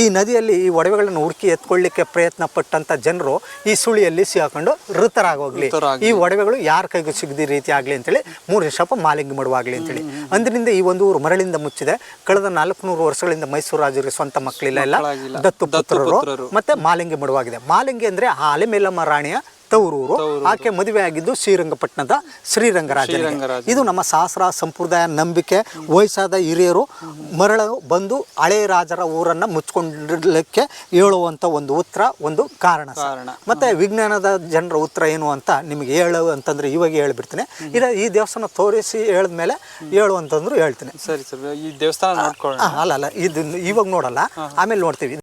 ಈ ನದಿಯಲ್ಲಿ ಈ ಒಡವೆಗಳನ್ನು ಹುಡುಕಿ ಎತ್ಕೊಳ್ಳಿಕ್ಕೆ ಪ್ರಯತ್ನ ಪಟ್ಟಂತ ಜನರು ಈ ಸುಳಿಯಲ್ಲಿ ಸಿಗಾಕೊಂಡು ಋತರಾಗೋಗ್ಲಿ. ಈ ಒಡವೆಗಳು ಯಾರ ಕೈಗೂ ಸಿಗದಿ ರೀತಿ ಆಗ್ಲಿ ಅಂತೇಳಿ ಮೂರು ಶಾಪ ಮಾಲಿಂಗ ಮಡುವಾಗ್ಲಿ ಅಂತೇಳಿ. ಅಂದ್ರಿಂದ ಈ ಒಂದು ಊರು ಮರಳಿಂದ ಮುಚ್ಚಿದೆ. ಕಳೆದ ನಾಲ್ಕುನೂರು ವರ್ಷಗಳಿಂದ ಮೈಸೂರು ರಾಜರಿಗೆ ಸ್ವಂತ ಮಕ್ಕಳಿಲ್ಲ ಇಲ್ಲ. ದತ್ತು ಪುತ್ರರು. ಮತ್ತೆ ಮಾಲಿಂಗಿ ಮಡುವಾಗಿದೆ ಮಾಲಿಂಗಿ ಅಂದ್ರೆ ಆ ಅಲೆಮೇಲಮ್ಮ ರಾಣಿಯ ತವರೂರು ಆಕೆ ಮದುವೆ ಆಗಿದ್ದು ಶ್ರೀರಂಗಪಟ್ಟಣದ ಶ್ರೀರಂಗರಾಜ. ಇದು ನಮ್ಮ ಶಾಸ್ತ್ರ ಸಂಪ್ರದಾಯ ನಂಬಿಕೆ ವಯಸ್ಸಾದ ಹಿರಿಯರು ಮರಳು ಬಂದು ಹಳೆ ರಾಜರ ಊರನ್ನ ಮುಚ್ಕೊಂಡಿರ್ಲಿಕ್ಕೆ ಹೇಳುವಂತ ಒಂದು ಉತ್ತರ ಒಂದು ಕಾರಣ. ಮತ್ತೆ ವಿಜ್ಞಾನದ ಜನರ ಉತ್ತರ ಏನು ಅಂತ ನಿಮಗೆ ಹೇಳು ಅಂತಂದ್ರೆ ಇವಾಗ ಹೇಳ್ಬಿಡ್ತೀನಿ. ಇದ ಈ ದೇವಸ್ಥಾನ ತೋರಿಸಿ ಹೇಳಿದ್ಮೇಲೆ ಹೇಳು ಅಂತಂದ್ರು ಹೇಳ್ತೀನಿ. ಸರಿ ಸರ್ ಈ ದೇವಸ್ಥಾನ ಅಲ್ಲ ಅಲ್ಲ ಇದು ಇವಾಗ ನೋಡಲ್ಲ. ಆಮೇಲೆ ನೋಡ್ತೀವಿ.